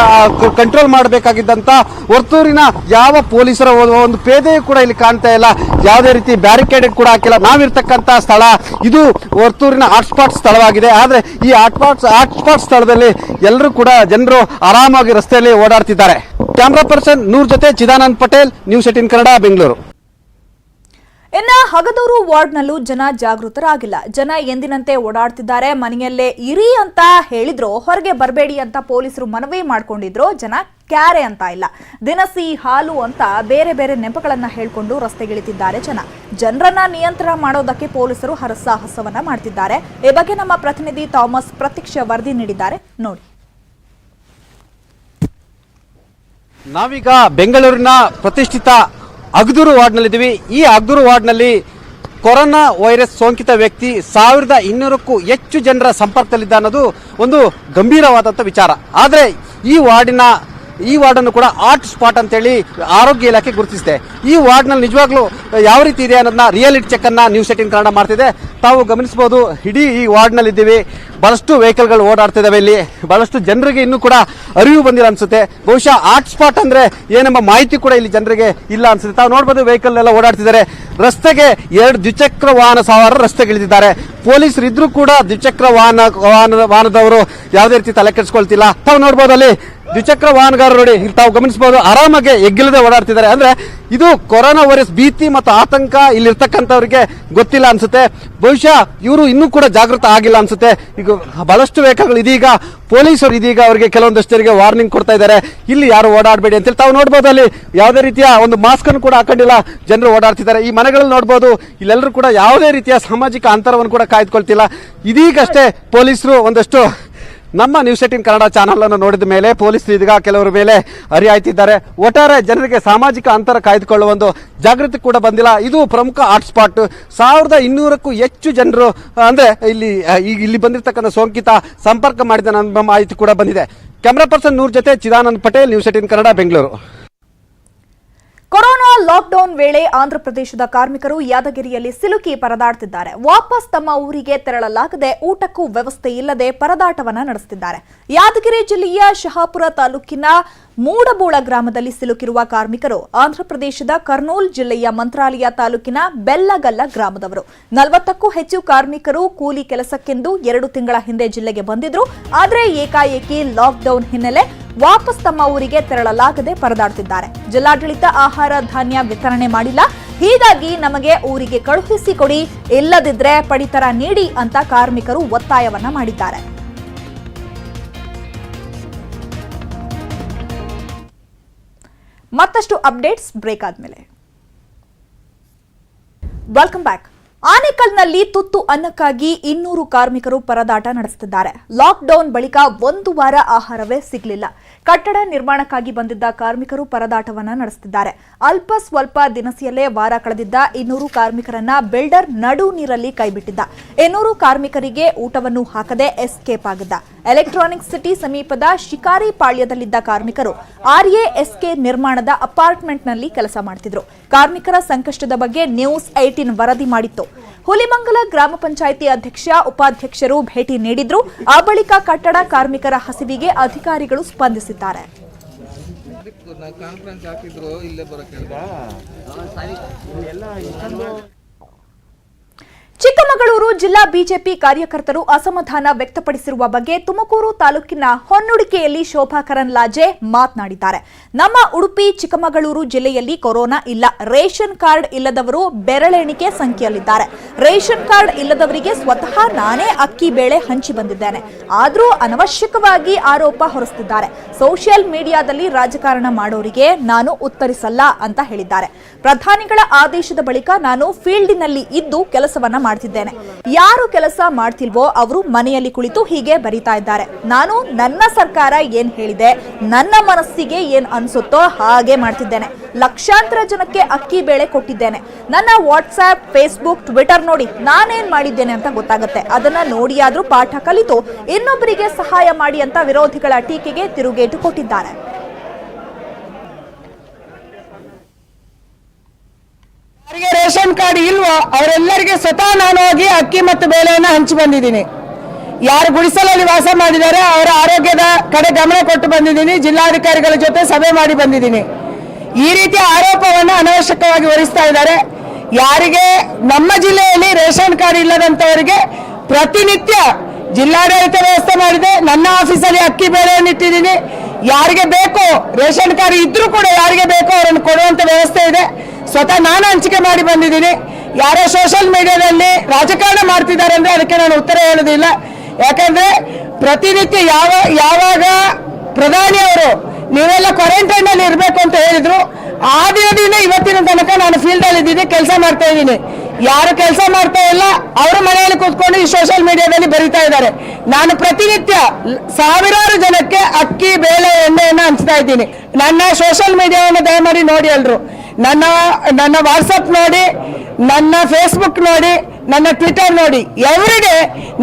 ಕಂಟ್ರೋಲ್ ಮಾಡಬೇಕಾಗಿದ್ದಂತ ವರ್ತೂರಿನ ಯಾವ ಪೊಲೀಸರ ಒಂದು- ಪೇದೆಯೂ ಕೂಡ ಇಲ್ಲಿ ಕಾಣ್ತಾ ಇಲ್ಲ. ಯಾವುದೇ ರೀತಿ ಬ್ಯಾರಿಕೇಡ್ ಕೂಡ ಹಾಕಿಲ್ಲ. ನಾವಿರ್ತಕ್ಕಂಥ ಸ್ಥಳ ಇದು ವರ್ತೂರಿನ ಹಾಟ್ಸ್ಪಾಟ್ ಸ್ಥಳವಾಗಿದೆ. ಆದರೆ ಈ ಹಾಟ್ಸ್ಪಾಟ್ ಹಾಟ್ಸ್ಪಾಟ್ ಸ್ಥಳದಲ್ಲಿ ಎಲ್ಲರೂ ಕೂಡ ಜನರು ಆರಾಮಾಗಿ ರಸ್ತೆಯಲ್ಲಿ ಓಡಾಡ್ತಿದ್ದಾರೆ. ಕ್ಯಾಮ್ರಾ ಪರ್ಸನ್ ನೂರ್ ಜೊತೆ ಚಿದಾನಂದ್ ಪಟೇಲ್, ನ್ಯೂಸ್ ಏಟಿನ್ ಕನ್ನಡ, ಬೆಂಗಳೂರು. ಇನ್ನ ಹಗದೂರು ವಾರ್ಡ್ನಲ್ಲೂ ಜನ ಜಾಗೃತರಾಗಿಲ್ಲ. ಜನ ಎಂದಿನಂತೆ ಓಡಾಡ್ತಿದ್ದಾರೆ, ಮನೆಯಲ್ಲೇ ಇರಿ ಅಂತ ಹೇಳಿದ್ರು, ಹೊರಗೆ ಬರಬೇಡಿ ಅಂತ ಪೊಲೀಸರು ಮನವಿ ಮಾಡ್ಕೊಂಡಿದ್ರು, ಜನ ಕ್ಯಾರೆ ಅಂತ ಇಲ್ಲ. ದಿನಸಿ ಹಾಲು ಅಂತ ಬೇರೆ ಬೇರೆ ನೆಪಗಳನ್ನ ಹೇಳ್ಕೊಂಡು ರಸ್ತೆಗಿಳಿತಿದ್ದಾರೆ ಜನ. ಜನರನ್ನ ನಿಯಂತ್ರಣ ಮಾಡೋದಕ್ಕೆ ಪೊಲೀಸರು ಹರಸಾಹಸವನ್ನ ಮಾಡ್ತಿದ್ದಾರೆ. ಈ ಬಗ್ಗೆ ನಮ್ಮ ಪ್ರತಿನಿಧಿ ಥಾಮಸ್ ಪ್ರತ್ಯಕ್ಷ ವರದಿ ನೀಡಿದ್ದಾರೆ. ನೋಡಿ. ನಾವೀಗ ಬೆಂಗಳೂರಿನ ಪ್ರತಿಷ್ಠಿತ ಅಗ್ದೂರು ವಾರ್ಡ್ನಲ್ಲಿದ್ದೀವಿ. ಈ ಅಗ್ದೂರು ವಾರ್ಡ್ನಲ್ಲಿ ಕೊರೋನಾ ವೈರಸ್ ಸೋಂಕಿತ ವ್ಯಕ್ತಿ ಸಾವಿರದ ಇನ್ನೂರಕ್ಕೂ ಹೆಚ್ಚು ಜನರ ಸಂಪರ್ಕದಲ್ಲಿದ್ದ ಅನ್ನೋದು ಒಂದು ಗಂಭೀರವಾದಂಥ ವಿಚಾರ. ಆದರೆ ಈ ವಾರ್ಡಿನ ಈ ವಾರ್ಡನ್ನು ಕೂಡ ಹಾಟ್ ಸ್ಪಾಟ್ ಅಂತೇಳಿ ಆರೋಗ್ಯ ಇಲಾಖೆ ಗುರುತಿಸಿದೆ. ಈ ವಾರ್ಡ್ನಲ್ಲಿ ನಿಜವಾಗ್ಲೂ ಯಾವ ರೀತಿ ಇದೆ ಅನ್ನೋದನ್ನ ರಿಯಾಲಿಟಿ ಚೆಕ್ ಅನ್ನ ನ್ಯೂಸ್ ಏಟಿನ್ ಕನ್ನಡ ಮಾಡ್ತಿದೆ. ತಾವು ಗಮನಿಸಬಹುದು, ಇಡೀ ಈ ವಾರ್ಡ್ನಲ್ಲಿ ಇದ್ದೀವಿ ಬಹಳಷ್ಟು ವೆಹಿಕಲ್ಗಳು ಓಡಾಡ್ತಿದ್ದಾವೆ ಇಲ್ಲಿ. ಬಹಳಷ್ಟು ಜನರಿಗೆ ಇನ್ನೂ ಕೂಡ ಅರಿವು ಬಂದಿಲ್ಲ ಅನ್ಸುತ್ತೆ. ಬಹುಶಃ ಹಾಟ್ ಸ್ಪಾಟ್ ಅಂದ್ರೆ ಏನೆಂಬ ಮಾಹಿತಿ ಕೂಡ ಇಲ್ಲಿ ಜನರಿಗೆ ಇಲ್ಲ ಅನ್ಸುತ್ತೆ. ತಾವು ನೋಡಬಹುದು ವೆಹಿಕಲ್ ಎಲ್ಲ ಓಡಾಡ್ತಿದ್ದಾರೆ. ರಸ್ತೆಗೆ ಎರಡು ದ್ವಿಚಕ್ರ ವಾಹನ ಸವಾರರು ರಸ್ತೆಗಿಳಿದಿದ್ದಾರೆ ಪೊಲೀಸರು ಇದ್ರೂ ಕೂಡ ದ್ವಿಚಕ್ರ ವಾಹನ ವಾಹನ, ವಾಹನದವರು ಯಾವುದೇ ರೀತಿ ತಲೆ ಕೆಡಿಸ್ಕೊಳ್ತಿಲ್ಲ. ತಾವು ನೋಡಬಹುದು ಅಲ್ಲಿ ದ್ವಿಚಕ್ರ ವಾಹನಗಾರರು ನೋಡಿ ತಾವು ಗಮನಿಸಬಹುದು, ಆರಾಮಾಗಿ ಎಗ್ಗಿಲ್ಲದೆ ಓಡಾಡ್ತಿದ್ದಾರೆ. ಅಂದ್ರೆ ಇದು ಕೊರೋನಾ ವೈರಸ್ ಭೀತಿ ಮತ್ತು ಆತಂಕ ಇಲ್ಲಿರ್ತಕ್ಕಂಥವ್ರಿಗೆ ಗೊತ್ತಿಲ್ಲ ಅನ್ಸುತ್ತೆ. ಬಹುಶಃ ಇವರು ಇನ್ನೂ ಕೂಡ ಜಾಗೃತ ಆಗಿಲ್ಲ ಅನ್ಸುತ್ತೆ. ಈಗ ಬಹಳಷ್ಟು ವೆಹಿಕಲ್ಗಳು ಇದೀಗ, ಪೊಲೀಸರು ಇದೀಗ ಅವರಿಗೆ ಕೆಲವೊಂದಷ್ಟು ಜನರಿಗೆ ವಾರ್ನಿಂಗ್ ಕೊಡ್ತಾ ಇದ್ದಾರೆ. ಇಲ್ಲಿ ಯಾರು ಓಡಾಡಬೇಡಿ ಅಂತೇಳಿ ತಾವು ನೋಡ್ಬೋದು ಅಲ್ಲಿ ಯಾವುದೇ ರೀತಿಯ ಒಂದು ಮಾಸ್ಕ್ ಅನ್ನು ಕೂಡ ಹಾಕೊಂಡಿಲ್ಲ. ಜನರು ಓಡಾಡ್ತಿದ್ದಾರೆ. ಈ ಮನೆಗಳಲ್ಲಿ ನೋಡ್ಬೋದು, ಇಲ್ಲೆಲ್ಲರೂ ಕೂಡ ಯಾವುದೇ ರೀತಿಯ ಸಾಮಾಜಿಕ ಅಂತರವನ್ನು ಕೂಡ ಕಾಯ್ದುಕೊಳ್ತಿಲ್ಲ. ಇದೀಗಷ್ಟೇ ಪೊಲೀಸರು ಒಂದಷ್ಟು ನಮ್ಮ ನ್ಯೂಸ್ ಏಟಿನ್ ಕನ್ನಡ ಚಾನಲ್ ಅನ್ನು ನೋಡಿದ ಮೇಲೆ ಪೊಲೀಸರು ಇದೀಗ ಕೆಲವರ ಮೇಲೆ ಹರಿಯಾಯ್ತಿದ್ದಾರೆ. ಒಟ್ಟಾರೆ ಜನರಿಗೆ ಸಾಮಾಜಿಕ ಅಂತರ ಕಾಯ್ದುಕೊಳ್ಳುವ ಒಂದು ಜಾಗೃತಿ ಕೂಡ ಬಂದಿಲ್ಲ. ಇದು ಪ್ರಮುಖ ಹಾಟ್ಸ್ಪಾಟ್ ಸಾವಿರದ ಇನ್ನೂರಕ್ಕೂ ಹೆಚ್ಚು ಜನರು, ಅಂದ್ರೆ ಇಲ್ಲಿ ಇಲ್ಲಿ ಬಂದಿರತಕ್ಕಂಥ ಸೋಂಕಿತ ಸಂಪರ್ಕ ಮಾಡಿದ ನನ್ನ ಮಾಹಿತಿ ಕೂಡ ಬಂದಿದೆ. ಕ್ಯಾಮ್ರಾ ಪರ್ಸನ್ ನೂರ್ ಜೊತೆ Chidanand Patel news eighteen Kannada, Bengaluru. Corona lockdown ವೇಳೆ ಆಂಧ್ರಪ್ರದೇಶದ ಕಾರ್ಮಿಕರು ಯಾದಗಿರಿಯಲ್ಲಿ ಸಿಲುಕಿ ಪರದಾಡ್ತಿದ್ದಾರೆ. ವಾಪಸ್ ತಮ್ಮ ಊರಿಗೆ ತೆರಳಲಾಗದೆ ಊಟಕ್ಕೂ ವ್ಯವಸ್ಥೆ ಇಲ್ಲದೆ ಪರದಾಟವನ್ನ ನಡೆಸುತ್ತಿದ್ದಾರೆ ಯಾದಗಿರಿ ಜಿಲ್ಲೆಯ ಶಹಾಪುರ ತಾಲೂಕಿನ ಮೂಡಬೋಳ ಗ್ರಾಮದಲ್ಲಿ ಸಿಲುಕಿರುವ ಕಾರ್ಮಿಕರು ಆಂಧ್ರಪ್ರದೇಶದ ಕರ್ನೂಲ್ ಜಿಲ್ಲೆಯ ಮಂತ್ರಾಲಯ ತಾಲೂಕಿನ ಬೆಲ್ಲಗಲ್ಲ ಗ್ರಾಮದವರು. ನಲವತ್ತಕ್ಕೂ ಹೆಚ್ಚು ಕಾರ್ಮಿಕರು ಕೂಲಿ ಕೆಲಸಕ್ಕೆಂದು ಎರಡು ತಿಂಗಳ ಹಿಂದೆ ಜಿಲ್ಲೆಗೆ ಬಂದಿದ್ರು. ಆದರೆ ಏಕಾಏಕಿ ಲಾಕ್ಡೌನ್ ಹಿನ್ನೆಲೆ ವಾಪಸ್ ತಮ್ಮ ಊರಿಗೆ ತೆರಳಲಾಗದೆ ಪರದಾಡುತ್ತಿದ್ದಾರೆ. ಜಿಲ್ಲಾಡಳಿತ ಆಹಾರ ಧಾನ್ಯ ವಿತರಣೆ ಮಾಡಿಲ್ಲ. ಹೀಗಾಗಿ ನಮಗೆ ಊರಿಗೆ ಕಳುಹಿಸಿಕೊಡಿ ಇಲ್ಲದಿದ್ರೆ ಪಡಿತರ ನೀಡಿ ಅಂತ ಕಾರ್ಮಿಕರು ಒತ್ತಾಯವನ್ನ ಮಾಡಿದ್ದಾರೆ. ಮತ್ತಷ್ಟು ಅಪ್ಡೇಟ್ಸ್ ಬ್ರೇಕ್ ಆದ್ಮೇಲೆ. ವೆಲ್ಕಮ್ ಬ್ಯಾಕ್ ಆನೇಕಲ್ನಲ್ಲಿ ತುತ್ತು ಅನ್ನಕ್ಕಾಗಿ ಇನ್ನೂರು ಕಾರ್ಮಿಕರು ಪರದಾಟ ನಡೆಸುತ್ತಿದ್ದಾರೆ. ಲಾಕ್ಡೌನ್ ಬಳಿಕ ಒಂದು ವಾರ ಆಹಾರವೇ ಸಿಗಲಿಲ್ಲ. ಕಟ್ಟಡ ನಿರ್ಮಾಣಕ್ಕಾಗಿ ಬಂದಿದ್ದ ಕಾರ್ಮಿಕರು ಪರದಾಟವನ್ನ ನಡೆಸುತ್ತಿದ್ದಾರೆ. ಅಲ್ಪ ಸ್ವಲ್ಪ ದಿನಸಿಯಲ್ಲೇ ವಾರ ಕಳೆದಿದ್ದ ಇನ್ನೂರು ಕಾರ್ಮಿಕರನ್ನ ಬಿಲ್ಡರ್ ನಡು ನೀರಲ್ಲಿ ಕೈಬಿಟ್ಟಿದ್ದ. ಇನ್ನೂರು ಕಾರ್ಮಿಕರಿಗೆ ಊಟವನ್ನು ಹಾಕದೆ ಎಸ್ಕೇಪ್ ಆಗಿದ್ದ. ಎಲೆಕ್ಟ್ರಾನಿಕ್ ಸಿಟಿ ಸಮೀಪದ ಶಿಕಾರಿ ಪಾಳ್ಯದಲ್ಲಿದ್ದ ಕಾರ್ಮಿಕರು ಆರ್ಎಎಸ್ಕೆ ನಿರ್ಮಾಣದ ಅಪಾರ್ಟ್ಮೆಂಟ್ನಲ್ಲಿ ಕೆಲಸ ಮಾಡ್ತಿದ್ರು. ಕಾರ್ಮಿಕರ ಸಂಕಷ್ಟದ ಬಗ್ಗೆ ನ್ಯೂಸ್ ಏಟೀನ್ ವರದಿ ಮಾಡಿತ್ತು. ಹುಲಿಮಂಗಲ ಗ್ರಾಮ ಪಂಚಾಯಿತಿ ಅಧ್ಯಕ್ಷ ಉಪಾಧ್ಯಕ್ಷರು ಭೇಟಿ ನೀಡಿದ್ರು. ಆ ಬಳಿಕ ಕಟ್ಟಡ ಕಾರ್ಮಿಕರ ಹಸಿವಿಗೆ ಅಧಿಕಾರಿಗಳು ಸ್ಪಂದಿಸಿದ್ದಾರೆ. ಕಾನ್ಫರೆನ್ಸ್ ಹಾಕಿದ್ರು ಇಲ್ಲೇ ಬರೋಕೆ ಚಿಕ್ಕಮಗಳೂರು ಜಿಲ್ಲಾ ಬಿಜೆಪಿ ಕಾರ್ಯಕರ್ತರು ಅಸಮಾಧಾನ ವ್ಯಕ್ತಪಡಿಸಿರುವ ಬಗ್ಗೆ ತುಮಕೂರು ತಾಲೂಕಿನ ಹೊನ್ನುಡಿಕೆಯಲ್ಲಿ ಶೋಭಾ ಲಾಜೆ ಮಾತನಾಡಿದ್ದಾರೆ. ನಮ್ಮ ಉಡುಪಿ ಚಿಕ್ಕಮಗಳೂರು ಜಿಲ್ಲೆಯಲ್ಲಿ ಕೊರೋನಾ ಇಲ್ಲ. ರೇಷನ್ ಕಾರ್ಡ್ ಇಲ್ಲದವರು ಬೆರಳೆಣಿಕೆ ಸಂಖ್ಯೆಯಲ್ಲಿದ್ದಾರೆ. ರೇಷನ್ ಕಾರ್ಡ್ ಇಲ್ಲದವರಿಗೆ ಸ್ವತಃ ನಾನೇ ಅಕ್ಕಿ ಬೇಳೆ ಹಂಚಿ ಬಂದಿದ್ದೇನೆ. ಆದರೂ ಅನವಶ್ಯಕವಾಗಿ ಆರೋಪ ಹೊರಿಸುತ್ತಿದ್ದಾರೆ ಸೋಷಿಯಲ್ ಮೀಡಿಯಾದಲ್ಲಿ ರಾಜಕಾರಣ ಮಾಡೋರಿಗೆ ನಾನು ಉತ್ತರಿಸಲ್ಲ ಅಂತ ಹೇಳಿದ್ದಾರೆ. ಪ್ರಧಾನಿಗಳ ಆದೇಶದ ಬಳಿಕ ನಾನು ಫೀಲ್ಡಿನಲ್ಲಿ ಇದ್ದು ಕೆಲಸವನ್ನ ಮಾಡ್ತಿದ್ದೇನೆ. ಯಾರು ಕೆಲಸ ಮಾಡ್ತಿಲ್ವೋ ಅವರು ಮನೆಯಲ್ಲಿ ಕುಳಿತು ಹೀಗೆ ಬರಿತಾ ಇದ್ದಾರೆ. ನಾನು ನನ್ನ ಸರ್ಕಾರ ಏನ್ ಹೇಳಿದೆ, ನನ್ನ ಮನಸ್ಸಿಗೆ ಏನ್ ಅನ್ಸುತ್ತೋ ಹಾಗೆ ಮಾಡ್ತಿದ್ದೇನೆ. ಲಕ್ಷಾಂತರ ಜನಕ್ಕೆ ಅಕ್ಕಿ ಬೇಳೆ ಕೊಟ್ಟಿದ್ದೇನೆ. ನನ್ನ ವಾಟ್ಸ್ಆಪ್ ಫೇಸ್ಬುಕ್ ಟ್ವಿಟರ್ ನೋಡಿ ನಾನೇನ್ ಮಾಡಿದ್ದೇನೆ ಅಂತ ಗೊತ್ತಾಗುತ್ತೆ. ಅದನ್ನ ನೋಡಿಯಾದ್ರೂ ಪಾಠ ಕಲಿತು ಇನ್ನೊಬ್ಬರಿಗೆ ಸಹಾಯ ಮಾಡಿ ಅಂತ ವಿರೋಧಿಗಳ ಟೀಕೆಗೆ ತಿರುಗೇಟು ಕೊಟ್ಟಿದ್ದಾರೆ. ಯಾರಿಗೆ ರೇಷನ್ ಕಾರ್ಡ್ ಇಲ್ವೋ, ಅವರೆಲ್ಲರಿಗೆ ಸ್ವತಃ ನಾನು ಹೋಗಿ ಅಕ್ಕಿ ಮತ್ತು ಬೇಳೆಯನ್ನು ಹಂಚಿ ಬಂದಿದ್ದೀನಿ. ಯಾರು ಗುಡಿಸಲಲ್ಲಿ ವಾಸ ಮಾಡಿದ್ದಾರೆ ಅವರ ಆರೋಗ್ಯದ ಕಡೆ ಗಮನ ಕೊಟ್ಟು ಬಂದಿದ್ದೀನಿ, ಜಿಲ್ಲಾಧಿಕಾರಿಗಳ ಜೊತೆ ಸಭೆ ಮಾಡಿ ಬಂದಿದ್ದೀನಿ. ಈ ರೀತಿಯ ಆರೋಪವನ್ನು ಅನವಶ್ಯಕವಾಗಿ ಹೊರಿಸ್ತಾ ಇದ್ದಾರೆ. ಯಾರಿಗೆ, ನಮ್ಮ ಜಿಲ್ಲೆಯಲ್ಲಿ ರೇಷನ್ ಕಾರ್ಡ್ ಇಲ್ಲದಂತವರಿಗೆ ಪ್ರತಿನಿತ್ಯ ಜಿಲ್ಲಾಡಳಿತ ವ್ಯವಸ್ಥೆ ಮಾಡಿದೆ. ನನ್ನ ಆಫೀಸಲ್ಲಿ ಅಕ್ಕಿ ಬೇಳೆಯನ್ನು ಇಟ್ಟಿದ್ದೀನಿ. ಯಾರಿಗೆ ಬೇಕೋ ರೇಷನ್ ಕಾರ್ಡ್ ಇದ್ರೂ ಕೂಡ ಯಾರಿಗೆ ಬೇಕೋ ಅವರನ್ನು ಕೊಡುವಂತ ವ್ಯವಸ್ಥೆ ಇದೆ. ಸ್ವತಃ ನಾನು ಹಂಚಿಕೆ ಮಾಡಿ ಬಂದಿದ್ದೀನಿ. ಯಾರೋ ಸೋಷಿಯಲ್ ಮೀಡಿಯಾದಲ್ಲಿ ರಾಜಕಾರಣ ಮಾಡ್ತಿದ್ದಾರೆ ಅಂದರೆ ಅದಕ್ಕೆ ನಾನು ಉತ್ತರ ಹೇಳೋದಿಲ್ಲ ಯಾಕಂದರೆ ಪ್ರತಿನಿತ್ಯ ಯಾವ, ಯಾವಾಗ ಪ್ರಧಾನಿಯವರು ನೀವೆಲ್ಲ ಕ್ವಾರಂಟೈನ್ ಅಲ್ಲಿ ಇರಬೇಕು ಅಂತ ಹೇಳಿದರು, ಆ ದಿನದಿಂದ ಇವತ್ತಿನ ತನಕ ನಾನು ಫೀಲ್ಡಲ್ಲಿ ಇದ್ದೀನಿ, ಕೆಲಸ ಮಾಡ್ತಾ ಇದ್ದೀನಿ. ಯಾರು ಕೆಲಸ ಮಾಡ್ತಾ ಇಲ್ಲ, ಅವರು ಮನೆಯಲ್ಲಿ ಕೂತ್ಕೊಂಡು ಈ ಸೋಷಿಯಲ್ ಮೀಡಿಯಾದಲ್ಲಿ ಬರೀತಾ ಇದ್ದಾರೆ. ನಾನು ಪ್ರತಿನಿತ್ಯ ಸಾವಿರಾರು ಜನಕ್ಕೆ ಅಕ್ಕಿ, ಬೇಳೆ, ಎಣ್ಣೆಯನ್ನು ಹಂಚ್ತಾ ಇದ್ದೀನಿ. ನನ್ನ ಸೋಷಿಯಲ್ ಮೀಡಿಯಾವನ್ನು ದಯಮಾಡಿ ನೋಡಿ ಎಲ್ರು. ನನ್ನ ನನ್ನ ವಾಟ್ಸಪ್ ನೋಡಿ, ನನ್ನ ಫೇಸ್ಬುಕ್ ನೋಡಿ, ನನ್ನ ಟ್ವಿಟರ್ ನೋಡಿ. ಎವ್ರಿಡೇ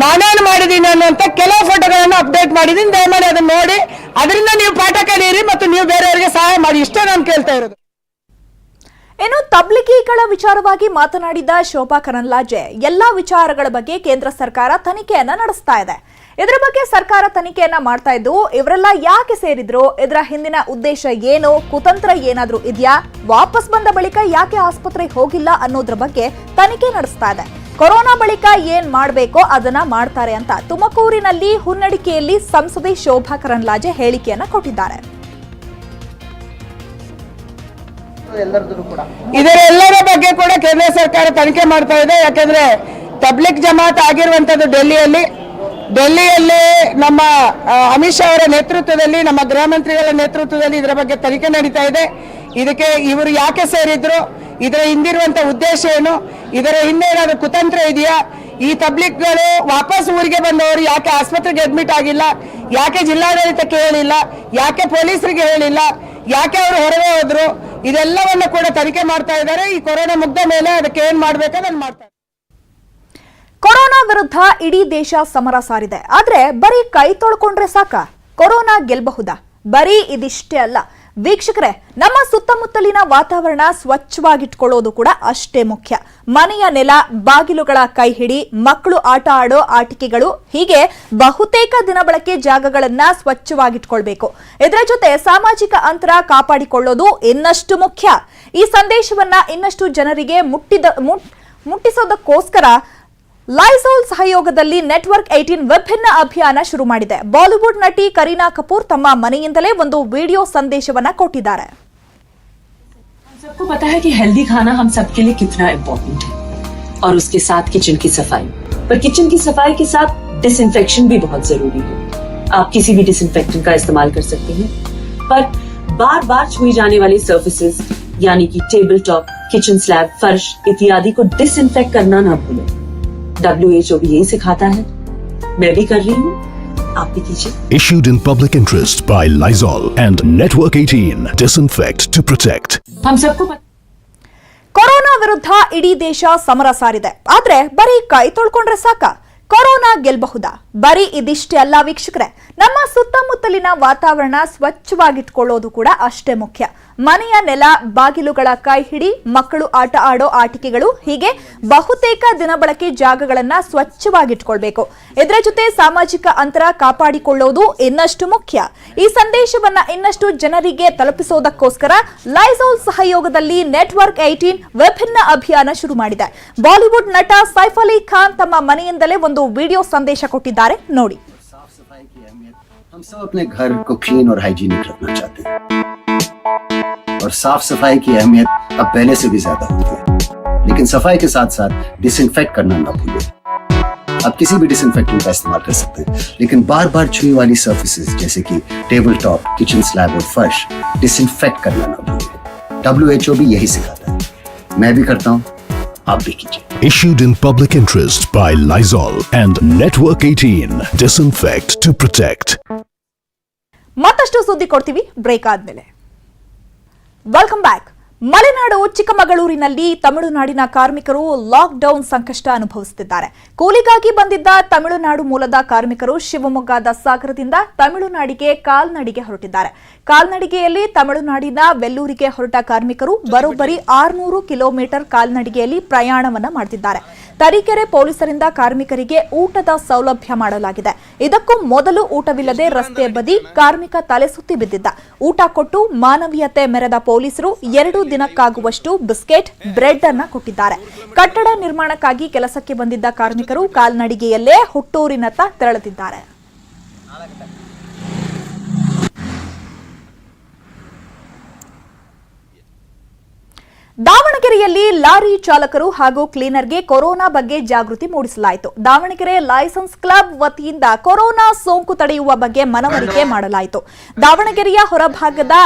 ನಾನೇನು ಮಾಡಿದ್ದೀನಿ ಅನ್ನುವಂಥ ಕೆಲವು ಫೋಟೋಗಳನ್ನು ಅಪ್ಡೇಟ್ ಮಾಡಿದ್ದೀನಿ. ದಯಮಾಡಿ ಅದನ್ನ ನೋಡಿ. ಅದರಿಂದ ನೀವು ಪಾಠ ಕಲಿಯಿರಿ ಮತ್ತು ನೀವು ಬೇರೆಯವರಿಗೆ ಸಹಾಯ ಮಾಡಿ. ಇಷ್ಟೇ ನಾನು ಕೇಳ್ತಾ ಇರೋದು. ಇನ್ನು ತಬ್ಲಿಗಿಗಳ ವಿಚಾರವಾಗಿ ಮಾತನಾಡಿದ ಶೋಭಾ ಕರಂದ್ಲಾಜೆ, ಎಲ್ಲಾ ವಿಚಾರಗಳ ಬಗ್ಗೆ ಕೇಂದ್ರ ಸರ್ಕಾರ ತನಿಖೆಯನ್ನ ನಡೆಸ್ತಾ ಇದೆ. ಇದರ ಬಗ್ಗೆ ಸರ್ಕಾರ ತನಿಖೆಯನ್ನ ಮಾಡ್ತಾ ಇದ್ದು, ಇವರೆಲ್ಲ ಯಾಕೆ ಸೇರಿದ್ರು? ಇದರ ಹಿಂದಿನ ಉದ್ದೇಶ ಏನು? ಕುತಂತ್ರ ಏನಾದ್ರೂ ಇದೆಯಾ? ವಾಪಸ್ ಬಂದ ಬಳಿಕ ಯಾಕೆ ಆಸ್ಪತ್ರೆಗೆ ಹೋಗಿಲ್ಲ ಅನ್ನೋದ್ರ ಬಗ್ಗೆ ತನಿಖೆ ನಡೆಸ್ತಾ ಇದೆ. ಕೊರೋನಾ ಬಳಿಕ ಏನ್ ಮಾಡಬೇಕೋ ಅದನ್ನ ಮಾಡ್ತಾರೆ ಅಂತ ತುಮಕೂರಿನಲ್ಲಿ ಹುನ್ನಡಿಕೆಯಲ್ಲಿ ಸಂಸದೆ ಶೋಭಾ ಕರಂದ್ಲಾಜೆ ಹೇಳಿಕೆಯನ್ನ ಕೊಟ್ಟಿದ್ದಾರೆ. ಇದರೆಲ್ಲರ ಬಗ್ಗೆ ಕೂಡ ಕೇಂದ್ರ ಸರ್ಕಾರ ತನಿಖೆ ಮಾಡ್ತಾ ಇದೆ. ಯಾಕಂದ್ರೆ ತಬ್ಲಿಕ್ ಜಮಾತ್ ಆಗಿರುವಂತದ್ದು ಡೆಲ್ಲಿಯಲ್ಲಿ. ಡೆಲ್ಲಿಯಲ್ಲಿ ನಮ್ಮ ಅಮಿತ್ ಶಾ ಅವರ ನೇತೃತ್ವದಲ್ಲಿ, ನಮ್ಮ ಗೃಹ ಮಂತ್ರಿಗಳ ನೇತೃತ್ವದಲ್ಲಿ ಇದರ ಬಗ್ಗೆ ತನಿಖೆ ನಡೀತಾ ಇದೆ. ಇದಕ್ಕೆ ಇವರು ಯಾಕೆ ಸೇರಿದ್ರು? ಇದರ ಹಿಂದಿರುವಂತ ಉದ್ದೇಶ ಏನು? ಇದರ ಹಿಂದೆ ಏನಾದ್ರು ಕುತಂತ್ರ ಇದೆಯಾ? ಈ ತಬ್ಲಿಕ್ಗಳು ವಾಪಸ್ ಊರಿಗೆ ಬಂದವರು ಯಾಕೆ ಆಸ್ಪತ್ರೆಗೆ ಅಡ್ಮಿಟ್ ಆಗಿಲ್ಲ? ಯಾಕೆ ಜಿಲ್ಲಾಡಳಿತಕ್ಕೆ ಹೇಳಿಲ್ಲ? ಯಾಕೆ ಪೊಲೀಸರಿಗೆ ಹೇಳಿಲ್ಲ? ಯಾಕೆ ಅವರು ಹೊರಗೆ ಹೋದ್ರು? ಇದೆಲ್ಲವನ್ನ ಕೂಡ ತನಿಖೆ ಮಾಡ್ತಾ ಇದ್ದಾರೆ. ಈ ಕೊರೋನಾ ಮುಗ್ದ ಮೇಲೆ ಅದಕ್ಕೆ ಏನ್ ಮಾಡ್ಬೇಕು ಮಾಡ್ತಾ ಮಾಡ್ತಾರೆ. ಕೊರೋನಾ ವಿರುದ್ಧ ಇಡೀ ದೇಶ ಸಮರ ಸಾರಿದೆ. ಆದ್ರೆ ಬರೀ ಕೈ ತೊಳ್ಕೊಂಡ್ರೆ ಸಾಕ? ಕೊರೋನಾ ಗೆಲ್ಬಹುದಾ? ಬರೀ ಇದಿಷ್ಟೇ ಅಲ್ಲ. ವೀಕ್ಷಕರೇ, ನಮ್ಮ ಸುತ್ತಮುತ್ತಲಿನ ವಾತಾವರಣ ಸ್ವಚ್ಛವಾಗಿಟ್ಕೊಳ್ಳೋದು ಕೂಡ ಅಷ್ಟೇ ಮುಖ್ಯ. ಮನೆಯ ನೆಲ, ಬಾಗಿಲುಗಳ ಕೈ ಹಿಡಿ, ಮಕ್ಕಳು ಆಟ ಆಡೋ ಆಟಿಕೆಗಳು, ಹೀಗೆ ಬಹುತೇಕ ದಿನಬಳಕೆ ಜಾಗಗಳನ್ನ ಸ್ವಚ್ಛವಾಗಿಟ್ಕೊಳ್ಬೇಕು. ಇದರ ಜೊತೆ ಸಾಮಾಜಿಕ ಅಂತರ ಕಾಪಾಡಿಕೊಳ್ಳೋದು ಇನ್ನಷ್ಟು ಮುಖ್ಯ. ಈ ಸಂದೇಶವನ್ನ ಇನ್ನಷ್ಟು ಜನರಿಗೆ ಮುಟ್ಟಿದ, ಮುಟ್- ಮುಟ್ಟಿಸೋದಕ್ಕೋಸ್ಕರ ಲೈಸೋಲ್ ಸಹಯೋಗದಲ್ಲಿ ನೆಟ್ವರ್ಕ್ ಏಟೀನ್ ವಿಭಿನ್ನ ಅಭಿಯಾನ ಶುರು ಮಾಡಿದೆ ಬಾಲಿವುಡ್ ನಟಿ ಕರೀನಾ ಕಪೂರ್ ತಮ್ಮ ಮನೆಯಿಂದಲೇ ಒಂದು ವಿಡಿಯೋ ಸಂದೇಶವನ್ನ ಕೊಟ್ಟಿದ್ದಾರೆ सबको पता है कि हेल्दी खाना हम सबके लिए कितना इम्पोर्टेंट है और उसके साथ किचन की सफाई पर किचन की सफाई के साथ डिसइंफेक्शन भी बहुत जरूरी है आप किसी भी डिसइंफेक्टेंट का इस्तेमाल कर सकते हैं पर बार बार छुई जाने वाली सर्फेसिस यानी कि टेबल टॉप किचन स्लैब फर्श इत्यादि को डिसइंफेक्ट करना ना भूलें डब्ल्यू भी यही सिखाता है मैं भी कर रही हूँ आप भी कीजिए Issued in public interest by Lysol and Network 18. Disinfect to protect. हम सबको पता ಕೊರೋನಾ ವಿರುದ್ಧ ಇಡೀ ದೇಶ ಸಮರ ಸಾರಿದೆ ಆದ್ರೆ ಬರೀ ಕೈ ತೊಳ್ಕೊಂಡ್ರೆ ಸಾಕ ಕೊರೋನಾ ಗೆಲ್ಬಹುದಾ ಬರೀ ಇದಿಷ್ಟೇ ಅಲ್ಲ ವೀಕ್ಷಕರೇ ನಮ್ಮ ಸುತ್ತಮುತ್ತಲಿನ ವಾತಾವರಣ ಸ್ವಚ್ಛವಾಗಿಟ್ಕೊಳ್ಳೋದು ಕೂಡ ಅಷ್ಟೇ ಮುಖ್ಯ ಮನೆಯ ನೆಲ ಬಾಗಿಲುಗಳ ಕೈ ಹಿಡಿ ಮಕ್ಕಳು ಆಟ ಆಡೋ ಆಟಿಕೆಗಳು ಹೀಗೆ ಬಹುತೇಕ ದಿನಬಳಕೆ ಜಾಗಗಳನ್ನ ಸ್ವಚ್ಛವಾಗಿಟ್ಕೊಳ್ಬೇಕು ಇದರ ಜೊತೆ ಸಾಮಾಜಿಕ ಅಂತರ ಕಾಪಾಡಿಕೊಳ್ಳೋದು ಇನ್ನಷ್ಟು ಮುಖ್ಯ ಈ ಸಂದೇಶವನ್ನ ಇನ್ನಷ್ಟು ಜನರಿಗೆ ತಲುಪಿಸೋದಕ್ಕೋಸ್ಕರ ಲೈಸೋಲ್ ಸಹಯೋಗದಲ್ಲಿ ನೆಟ್ವರ್ಕ್ ಏಟೀನ್ ವಿಭಿನ್ನ ಅಭಿಯಾನ ಶುರು ಮಾಡಿದೆ ಬಾಲಿವುಡ್ ನಟ ಸೈಫ್ ಅಲಿ ಖಾನ್ ತಮ್ಮ ಮನೆಯಿಂದಲೇ ಒಂದು ವಿಡಿಯೋ ಸಂದೇಶ ಕೊಟ್ಟಿದ್ದಾರೆ ನೋಡಿ साफ सफाई की अहमियत हम सब अपने घर को क्लीन और हाइजीनिक रखना चाहते हैं और साफ सफाई की अहमियत अब पहले से भी ज्यादा होती है लेकिन सफाई के साथ साथ डिसइंफेक्ट करना ना भूलें आप किसी भी डिसइंफेक्टेंट का इस्तेमाल कर सकते हैं लेकिन बार बार छुई वाली सर्फेसिस जैसे कि टेबल टॉप किचन स्लैब और फर्श डिसइंफेक्ट करना ना भूलें डब्ल्यू भी यही सिखाता है मैं भी करता हूँ आप भी कीजिए Issued in public interest by Lysol and Network 18. Disinfect to protect. ಮತ್ತಷ್ಟು ಸುದ್ದಿ ಕೊಡ್ತೀವಿ ಬ್ರೇಕ್ ಆದ್ಮೇಲೆ ವೆಲ್ಕಮ್ ಬ್ಯಾಕ್ ಮಲೆನಾಡು ಚಿಕ್ಕಮಗಳೂರಿನಲ್ಲಿ ತಮಿಳುನಾಡಿನ ಕಾರ್ಮಿಕರು ಲಾಕ್ಡೌನ್ ಸಂಕಷ್ಟ ಅನುಭವಿಸುತ್ತಿದ್ದಾರೆ. ಕೂಲಿಗಾಗಿ ಬಂದಿದ್ದ ತಮಿಳುನಾಡು ಮೂಲದ ಕಾರ್ಮಿಕರು ಶಿವಮೊಗ್ಗದ ಸಾಗರದಿಂದ ತಮಿಳುನಾಡಿಗೆ ಕಾಲ್ನಡಿಗೆ ಹೊರಟಿದ್ದಾರೆ. ಕಾಲ್ನಡಿಗೆಯಲ್ಲಿ ತಮಿಳುನಾಡಿನ ವೆಲ್ಲೂರಿಗೆ ಹೊರಟ ಕಾರ್ಮಿಕರು ಬರೋಬ್ಬರಿ ಆರುನೂರು ಕಿಲೋಮೀಟರ್ ಕಾಲ್ನಡಿಗೆಯಲ್ಲಿ ಪ್ರಯಾಣವನ್ನು ಮಾಡ್ತಿದ್ದಾರೆ. ತರೀಕೆರೆ ಪೊಲೀಸರಿಂದ ಕಾರ್ಮಿಕರಿಗೆ ಊಟದ ಸೌಲಭ್ಯ ಮಾಡಲಾಗಿದೆ. ಇದಕ್ಕೂ ಮೊದಲು ಊಟವಿಲ್ಲದೆ ರಸ್ತೆ ಬದಿ ಕಾರ್ಮಿಕ ತಲೆ ಸುತ್ತಿ ಬಿದ್ದಿದ್ದ. ಊಟ ಕೊಟ್ಟು ಮಾನವೀಯತೆ ಮೆರೆದ ಪೊಲೀಸರು ಎರಡು ದಿನಕ್ಕಾಗುವಷ್ಟು ಬಿಸ್ಕೆಟ್, ಬ್ರೆಡ್ ಅನ್ನ ಕೊಟ್ಟಿದ್ದಾರೆ. ಕಟ್ಟಡ ನಿರ್ಮಾಣಕ್ಕಾಗಿ ಕೆಲಸಕ್ಕೆ ಬಂದಿದ್ದ ಕಾರ್ಮಿಕರು ಕಾಲ್ನಡಿಗೆಯಲ್ಲೇ ಹುಟ್ಟೂರಿನತ್ತ ತೆರಳುತ್ತಿದ್ದಾರೆ ದಾವಣಗೆರೆಯಲ್ಲಿ ಲಾರಿ ಚಾಲಕರು ಹಾಗೂ ಕ್ಲೀನರ್ಗೆ ಕೊರೋನಾ ಬಗ್ಗೆ ಜಾಗೃತಿ ಮೂಡಿಸಲಾಯಿತು. ದಾವಣಗೆರೆ ಲೈಸೆನ್ಸ್ ಕ್ಲಬ್ ವತಿಯಿಂದ ಕೊರೋನಾ ಸೋಂಕು ತಡೆಯುವ ಬಗ್ಗೆ ಮನವರಿಕೆ ಮಾಡಲಾಯಿತು. ದಾವಣಗೆರೆಯ ಹೊರಭಾಗದ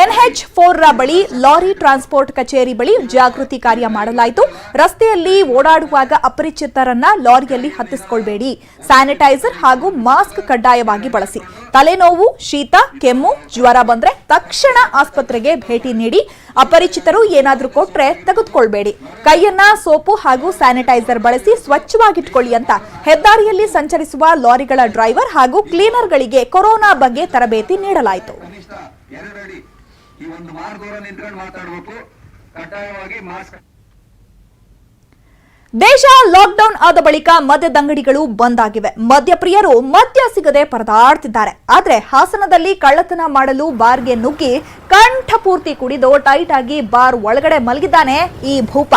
ಎನ್ಎಚ್ ಫೋರ್ ರ ಬಳಿ ಲಾರಿ ಟ್ರಾನ್ಸ್ಪೋರ್ಟ್ ಕಚೇರಿ ಬಳಿ ಜಾಗೃತಿ ಕಾರ್ಯ ಮಾಡಲಾಯಿತು. ರಸ್ತೆಯಲ್ಲಿ ಓಡಾಡುವಾಗ ಅಪರಿಚಿತರನ್ನ ಲಾರಿಯಲ್ಲಿ ಹತ್ತಿಸಿಕೊಳ್ಬೇಡಿ. ಸ್ಯಾನಿಟೈಸರ್ ಹಾಗೂ ಮಾಸ್ಕ್ ಕಡ್ಡಾಯವಾಗಿ ಬಳಸಿ. ತಲೆನೋವು, ಶೀತ, ಕೆಮ್ಮು, ಜ್ವರ ಬಂದ್ರೆ ತಕ್ಷಣ ಆಸ್ಪತ್ರೆಗೆ ಭೇಟಿ ನೀಡಿ. ಅಪರಿಚಿತರು ಏನಾದರೂ ಕೊಟ್ರೆ ತೆಗೆದುಕೊಳ್ಬೇಡಿ. ಕೈಯನ್ನ ಸೋಪು ಹಾಗೂ ಸ್ಯಾನಿಟೈಸರ್ ಬಳಸಿ ಸ್ವಚ್ಛವಾಗಿಟ್ಕೊಳ್ಳಿ ಅಂತ ಹೆದ್ದಾರಿಯಲ್ಲಿ ಸಂಚರಿಸುವ ಲಾರಿಗಳ ಡ್ರೈವರ್ ಹಾಗೂ ಕ್ಲೀನರ್ಗಳಿಗೆ ಕೊರೋನಾ ಬಗ್ಗೆ ತರಬೇತಿ ನೀಡಲಾಯಿತು. ಈ ಒಂದು ಮಾರ್ಗ ದೂರ ನಿಂತ್ಕೊಂಡು ಮಾತಾಡಬೇಕು. ಕಡ್ಡಾಯವಾಗಿ ಮಾಸ್ಕ್ ದೇಶ ಲಾಕ್ಡೌನ್ ಆದ ಬಳಿಕ ಮದ್ಯದಂಗಡಿಗಳು ಬಂದ್ ಆಗಿವೆ. ಮದ್ಯಪ್ರಿಯರು ಮದ್ಯ ಸಿಗದೆ ಪರದಾಡ್ತಿದ್ದಾರೆ. ಆದ್ರೆ ಹಾಸನದಲ್ಲಿ ಕಳ್ಳತನ ಮಾಡಲು ಬಾರ್ಗೆ ನುಗ್ಗಿ ಕಂಠಪೂರ್ತಿ ಕುಡಿದು ಟೈಟ್ ಆಗಿ ಬಾರ್ ಒಳಗಡೆ ಮಲಗಿದ್ದಾನೆ ಈ ಭೂಪ.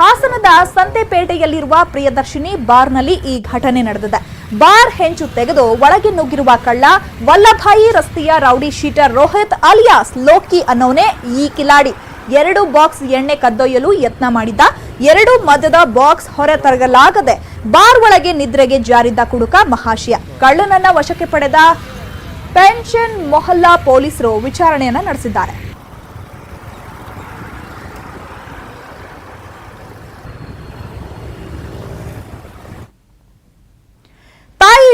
ಹಾಸನದ ಸಂತೆಪೇಟೆಯಲ್ಲಿರುವ ಪ್ರಿಯದರ್ಶಿನಿ ಬಾರ್ನಲ್ಲಿ ಈ ಘಟನೆ ನಡೆದಿದೆ. ಬಾರ್ ಹೆಂಚು ತೆಗೆದು ಒಳಗೆ ನುಗ್ಗಿರುವ ಕಳ್ಳ ವಲ್ಲಭಾಯಿ ರಸ್ತೆಯ rowdy sheeter Rohit alias Loki ಅನ್ನೋನೇ ಈ ಕಿಲಾಡಿ. ಎರಡು ಬಾಕ್ಸ್ ಎಣ್ಣೆ ಕದ್ದೊಯ್ಯಲು ಯತ್ನ ಮಾಡಿದ್ದ, ಎರಡು ಮದ್ಯದ ಬಾಕ್ಸ್ ಹೊರ ತರಗಲಾಗದೆ ಬಾರ್ ಒಳಗೆ ನಿದ್ರೆಗೆ ಜಾರಿದ್ದ ಕುಡುಕ ಮಹಾಶಯ. ಕಳ್ಳನನ್ನ ವಶಕ್ಕೆ ಪಡೆದ ಪೆನ್ಷನ್ ಮೊಹಲ್ಲಾ ಪೊಲೀಸರು ವಿಚಾರಣೆಯನ್ನ ನಡೆಸಿದ್ದಾರೆ.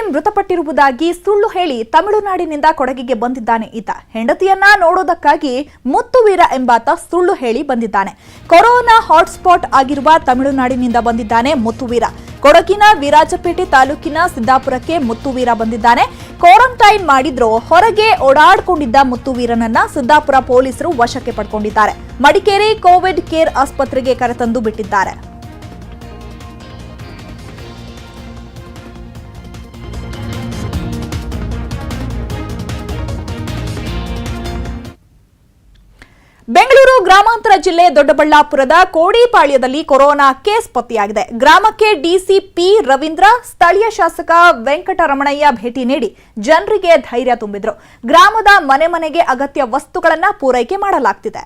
ತಾಯಿ ಮೃತಪಟ್ಟಿರುವುದಾಗಿ ಸುಳ್ಳು ಹೇಳಿ ತಮಿಳುನಾಡಿನಿಂದ ಕೊಡಗಿಗೆ ಬಂದಿದ್ದಾನೆ ಈತ. ಹೆಂಡತಿಯನ್ನ ನೋಡೋದಕ್ಕಾಗಿ ಮುತ್ತುವೀರ ಎಂಬಾತ ಸುಳ್ಳು ಹೇಳಿ ಬಂದಿದ್ದಾನೆ. ಕೊರೋನಾ ಹಾಟ್ಸ್ಪಾಟ್ ಆಗಿರುವ ತಮಿಳುನಾಡಿನಿಂದ ಬಂದಿದ್ದಾನೆ ಮುತ್ತುವೀರ. ಕೊಡಗಿನ ವಿರಾಜಪೇಟೆ ತಾಲೂಕಿನ ಸಿದ್ದಾಪುರಕ್ಕೆ ಮುತ್ತುವೀರ ಬಂದಿದ್ದಾನೆ. ಕ್ವಾರಂಟೈನ್ ಮಾಡಿದ್ರು ಹೊರಗೆ ಓಡಾಡ್ಕೊಂಡಿದ್ದ ಮುತ್ತುವೀರನನ್ನ ಸಿದ್ದಾಪುರ ಪೊಲೀಸರು ವಶಕ್ಕೆ ಪಡ್ಕೊಂಡಿದ್ದಾರೆ. ಮಡಿಕೇರಿ ಕೋವಿಡ್ ಕೇರ್ ಆಸ್ಪತ್ರೆಗೆ ಕರೆತಂದು ಬಿಟ್ಟಿದ್ದಾರೆ. ಬೆಂಗಳೂರು ಗ್ರಾಮಾಂತರ ಜಿಲ್ಲೆ ದೊಡ್ಡಬಳ್ಳಾಪುರದ ಕೋಡಿಪಾಳ್ಯದಲ್ಲಿ ಕೊರೋನಾ ಕೇಸ್ ಪತ್ತೆಯಾಗಿದೆ. ಗ್ರಾಮಕ್ಕೆ ಡಿಸಿಪಿ ರವೀಂದ್ರ, ಸ್ಥಳೀಯ ಶಾಸಕ ವೆಂಕಟರಮಣಯ್ಯ ಭೇಟಿ ನೀಡಿ ಜನರಿಗೆ ಧೈರ್ಯ ತುಂಬಿದ್ರು. ಗ್ರಾಮದ ಮನೆ ಮನೆಗೆ ಅಗತ್ಯ ವಸ್ತುಗಳನ್ನು ಪೂರೈಕೆ ಮಾಡಲಾಗ್ತಿದೆ.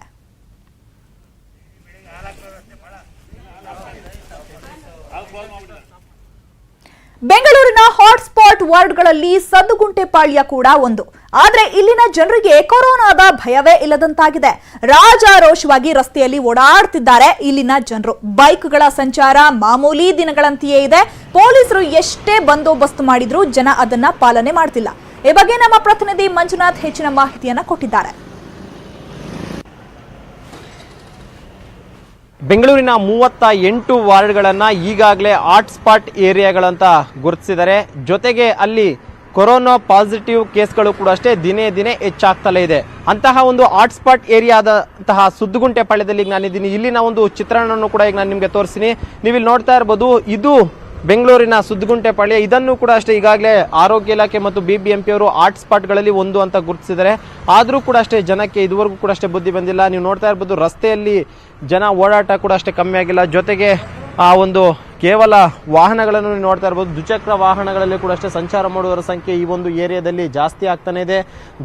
ಬೆಂಗಳೂರಿನ ಹಾಟ್ಸ್ಪಾಟ್ ವಾರ್ಡ್ಗಳಲ್ಲಿ ಸದ್ದುಗುಂಟೆಪಾಳ್ಯ ಕೂಡ ಒಂದು. ಆದರೆ ಇಲ್ಲಿನ ಜನರಿಗೆ ಕೊರೋನಾದ ಭಯವೇ ಇಲ್ಲದಂತಾಗಿದೆ. ರಾಜಾರೋಷವಾಗಿ ರಸ್ತೆಯಲ್ಲಿ ಓಡಾಡ್ತಿದ್ದಾರೆ ಇಲ್ಲಿನ ಜನರು. ಬೈಕ್ಗಳ ಸಂಚಾರ ಮಾಮೂಲಿ ದಿನಗಳಂತೆಯೇ ಇದೆ. ಪೊಲೀಸರು ಎಷ್ಟೇ ಬಂದೋಬಸ್ತ್ ಮಾಡಿದ್ರೂ ಜನ ಅದನ್ನ ಪಾಲನೆ ಮಾಡ್ತಿಲ್ಲ. ಈ ಬಗ್ಗೆ ನಮ್ಮ ಪ್ರತಿನಿಧಿ ಮಂಜುನಾಥ್ ಹೆಚ್ಚಿನ ಮಾಹಿತಿಯನ್ನ ಕೊಟ್ಟಿದ್ದಾರೆ. ಬೆಂಗಳೂರಿನ ಮೂವತ್ತ ಎಂಟು ವಾರ್ಡ್ಗಳನ್ನು ಈಗಾಗಲೇ ಹಾಟ್ಸ್ಪಾಟ್ ಏರಿಯಾಗಳಂತ ಗುರುತಿಸಿದ್ದಾರೆ. ಜೊತೆಗೆ ಅಲ್ಲಿ ಕೊರೋನಾ ಪಾಸಿಟಿವ್ ಕೇಸ್ಗಳು ಕೂಡ ಅಷ್ಟೇ ದಿನೇ ದಿನೇ ಹೆಚ್ಚಾಗ್ತಲೇ ಇದೆ. ಅಂತಹ ಒಂದು ಹಾಟ್ಸ್ಪಾಟ್ ಏರಿಯಾದಂತಹ ಸುದ್ದುಗುಂಟೆ ಪಾಳ್ಯದಲ್ಲಿ ಈಗ ನಾನಿದ್ದೀನಿ. ಇಲ್ಲಿನ ಒಂದು ಚಿತ್ರಣವನ್ನು ಕೂಡ ಈಗ ನಾನು ನಿಮಗೆ ತೋರಿಸ್ತೀನಿ. ನೀವು ಇಲ್ಲಿ ನೋಡ್ತಾ ಇರ್ಬೋದು, ಇದು ಬೆಂಗಳೂರಿನ ಸುದ್ಗುಂಟೆ ಪಾಳ್ಯ ಇದನ್ನು ಕೂಡ ಅಷ್ಟೇ ಈಗಾಗಲೇ ಆರೋಗ್ಯ ಇಲಾಖೆ ಮತ್ತು ಬಿ ಬಿ ಎಂ ಪಿ ಅವರು ಹಾಟ್ ಒಂದು ಅಂತ ಗುರುತಿಸಿದ್ದಾರೆ. ಆದರೂ ಕೂಡ ಅಷ್ಟೇ ಜನಕ್ಕೆ ಇದುವರೆಗೂ ಕೂಡ ಅಷ್ಟೇ ಬುದ್ಧಿ ಬಂದಿಲ್ಲ. ನೀವು ನೋಡ್ತಾ ಇರ್ಬೋದು ರಸ್ತೆಯಲ್ಲಿ ಜನ ಓಡಾಟ ಕೂಡ ಅಷ್ಟೇ ಕಮ್ಮಿ ಆಗಿಲ್ಲ. ಜೊತೆಗೆ ಆ ಒಂದು ಕೇವಲ ವಾಹನಗಳನ್ನು ನೀವು ನೋಡ್ತಾ ಇರ್ಬೋದು. ದ್ವಿಚಕ್ರ ವಾಹನಗಳಲ್ಲಿ ಕೂಡ ಅಷ್ಟೇ ಸಂಚಾರ ಮಾಡುವವರ ಸಂಖ್ಯೆ ಈ ಒಂದು ಏರಿಯಾದಲ್ಲಿ ಜಾಸ್ತಿ ಆಗ್ತಾನೆ ಇದೆ.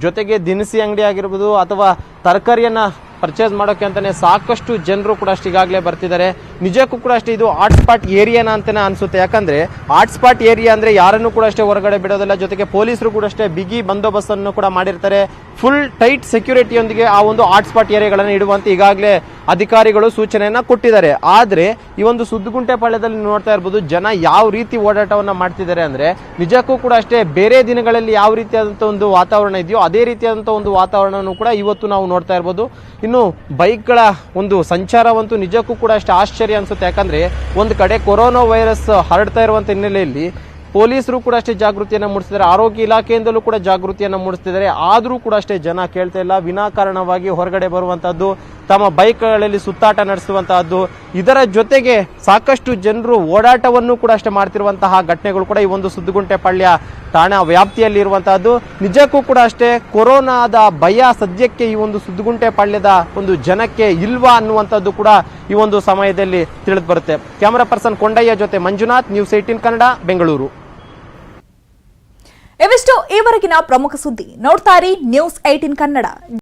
ಜೊತೆಗೆ ದಿನಸಿ ಅಂಗಡಿ ಆಗಿರ್ಬೋದು ಅಥವಾ ತರಕಾರಿಯನ್ನ ಪರ್ಚೇಸ್ ಮಾಡೋಕೆ ಅಂತಾನೆ ಸಾಕಷ್ಟು ಜನರು ಕೂಡ ಅಷ್ಟು ಈಗಾಗಲೇ ಬರ್ತಿದ್ದಾರೆ. ನಿಜಕ್ಕೂ ಕೂಡ ಅಷ್ಟೇ ಇದು ಹಾಟ್ಸ್ಪಾಟ್ ಏರಿಯಾನ ಅಂತಾನೆ ಅನ್ಸುತ್ತೆ. ಯಾಕಂದ್ರೆ ಹಾಟ್ಸ್ಪಾಟ್ ಏರಿಯಾ ಅಂದ್ರೆ ಯಾರನ್ನು ಕೂಡ ಅಷ್ಟೇ ಹೊರಗಡೆ ಬಿಡೋದಿಲ್ಲ. ಜೊತೆಗೆ ಪೊಲೀಸರು ಕೂಡ ಅಷ್ಟೇ ಬಿಗಿ ಬಂದೋಬಸ್ತನ್ನು ಕೂಡ ಮಾಡಿರ್ತಾರೆ. ಫುಲ್ ಟೈಟ್ ಸೆಕ್ಯೂರಿಟಿಯೊಂದಿಗೆ ಆ ಒಂದು ಹಾಟ್ಸ್ಪಾಟ್ ಏರಿಯಾಗಳನ್ನು ಇಡುವಂತೆ ಈಗಾಗಲೇ ಅಧಿಕಾರಿಗಳು ಸೂಚನೆಯನ್ನ ಕೊಟ್ಟಿದ್ದಾರೆ. ಆದ್ರೆ ಈ ಒಂದು ಸುದ್ದುಗುಂಟೆ ಪಾಳ್ಯದಲ್ಲಿ ನೋಡ್ತಾ ಇರ್ಬೋದು, ಜನ ಯಾವ ರೀತಿ ಓಡಾಟವನ್ನ ಮಾಡ್ತಿದ್ದಾರೆ ಅಂದ್ರೆ ನಿಜಕ್ಕೂ ಕೂಡ ಅಷ್ಟೇ ಬೇರೆ ದಿನಗಳಲ್ಲಿ ಯಾವ ರೀತಿಯಾದಂತಹ ಒಂದು ವಾತಾವರಣ ಇದೆಯೋ, ಅದೇ ರೀತಿಯಾದಂತಹ ಒಂದು ವಾತಾವರಣವನ್ನು ಕೂಡ ಇವತ್ತು ನಾವು ನೋಡ್ತಾ ಇರ್ಬೋದು. ಬೈಕ್ಗಳ ಒಂದು ಸಂಚಾರವಂತೂ ನಿಜಕ್ಕೂ ಕೂಡ ಅಷ್ಟೇ ಆಶ್ಚರ್ಯ ಅನ್ಸುತ್ತೆ. ಯಾಕಂದ್ರೆ ಒಂದು ಕಡೆ ಕೊರೋನಾ ವೈರಸ್ ಹರಡ್ತಾ ಇರುವಂತ ಹಿನ್ನೆಲೆಯಲ್ಲಿ ಪೊಲೀಸರು ಕೂಡ ಅಷ್ಟೇ ಜಾಗೃತಿಯನ್ನು ಮೂಡಿಸ್ತಿದ್ದಾರೆ. ಆರೋಗ್ಯ ಇಲಾಖೆಯಿಂದಲೂ ಕೂಡ ಜಾಗೃತಿಯನ್ನು ಮೂಡಿಸ್ತಿದ್ದಾರೆ. ಆದರೂ ಕೂಡ ಅಷ್ಟೇ ಜನ ಕೇಳ್ತಾ ಇಲ್ಲ. ವಿನಾಕಾರಣವಾಗಿ ಹೊರಗಡೆ ಬರುವಂತಹದ್ದು ತಮ್ಮ ಬೈಕ್ಗಳಲ್ಲಿ ಸುತ್ತಾಟ ನಡೆಸುವಂತಹದ್ದು. ಇದರ ಜೊತೆಗೆ ಸಾಕಷ್ಟು ಜನರು ಓಡಾಟವನ್ನು ಕೂಡ ಅಷ್ಟೇ ಮಾಡ್ತಿರುವಂತಹ ಘಟನೆಗಳು ಕೂಡ ಈ ಒಂದು ಸುದ್ದುಗುಂಟೆ ಪಳ್ಯ ಠಾಣಾ ವ್ಯಾಪ್ತಿಯಲ್ಲಿ ಇರುವಂತಹದ್ದು ನಿಜಕ್ಕೂ ಕೂಡ ಅಷ್ಟೇ ಕೊರೋನಾದ ಭಯ ಸದ್ಯಕ್ಕೆ ಈ ಒಂದು ಸುದ್ದುಗುಂಟೆ ಪಳ್ಯದ ಒಂದು ಜನಕ್ಕೆ ಇಲ್ವಾ ಅನ್ನುವಂಥದ್ದು ಕೂಡ ಈ ಒಂದು ಸಮಯದಲ್ಲಿ ತಿಳಿದು ಬರುತ್ತೆ. ಕ್ಯಾಮರಾ ಪರ್ಸನ್ ಕೊಂಡಯ್ಯ ಜೊತೆ ಮಂಜುನಾಥ್, ನ್ಯೂಸ್ ಏಟೀನ್ ಕನ್ನಡ, ಬೆಂಗಳೂರು. ಇವಿಷ್ಟು ಈವರೆಗಿನ ಪ್ರಮುಖ ಸುದ್ದಿ. ನೋಡ್ತಾರಿ ನ್ಯೂಸ್ ಏಟೀನ್ ಕನ್ನಡ.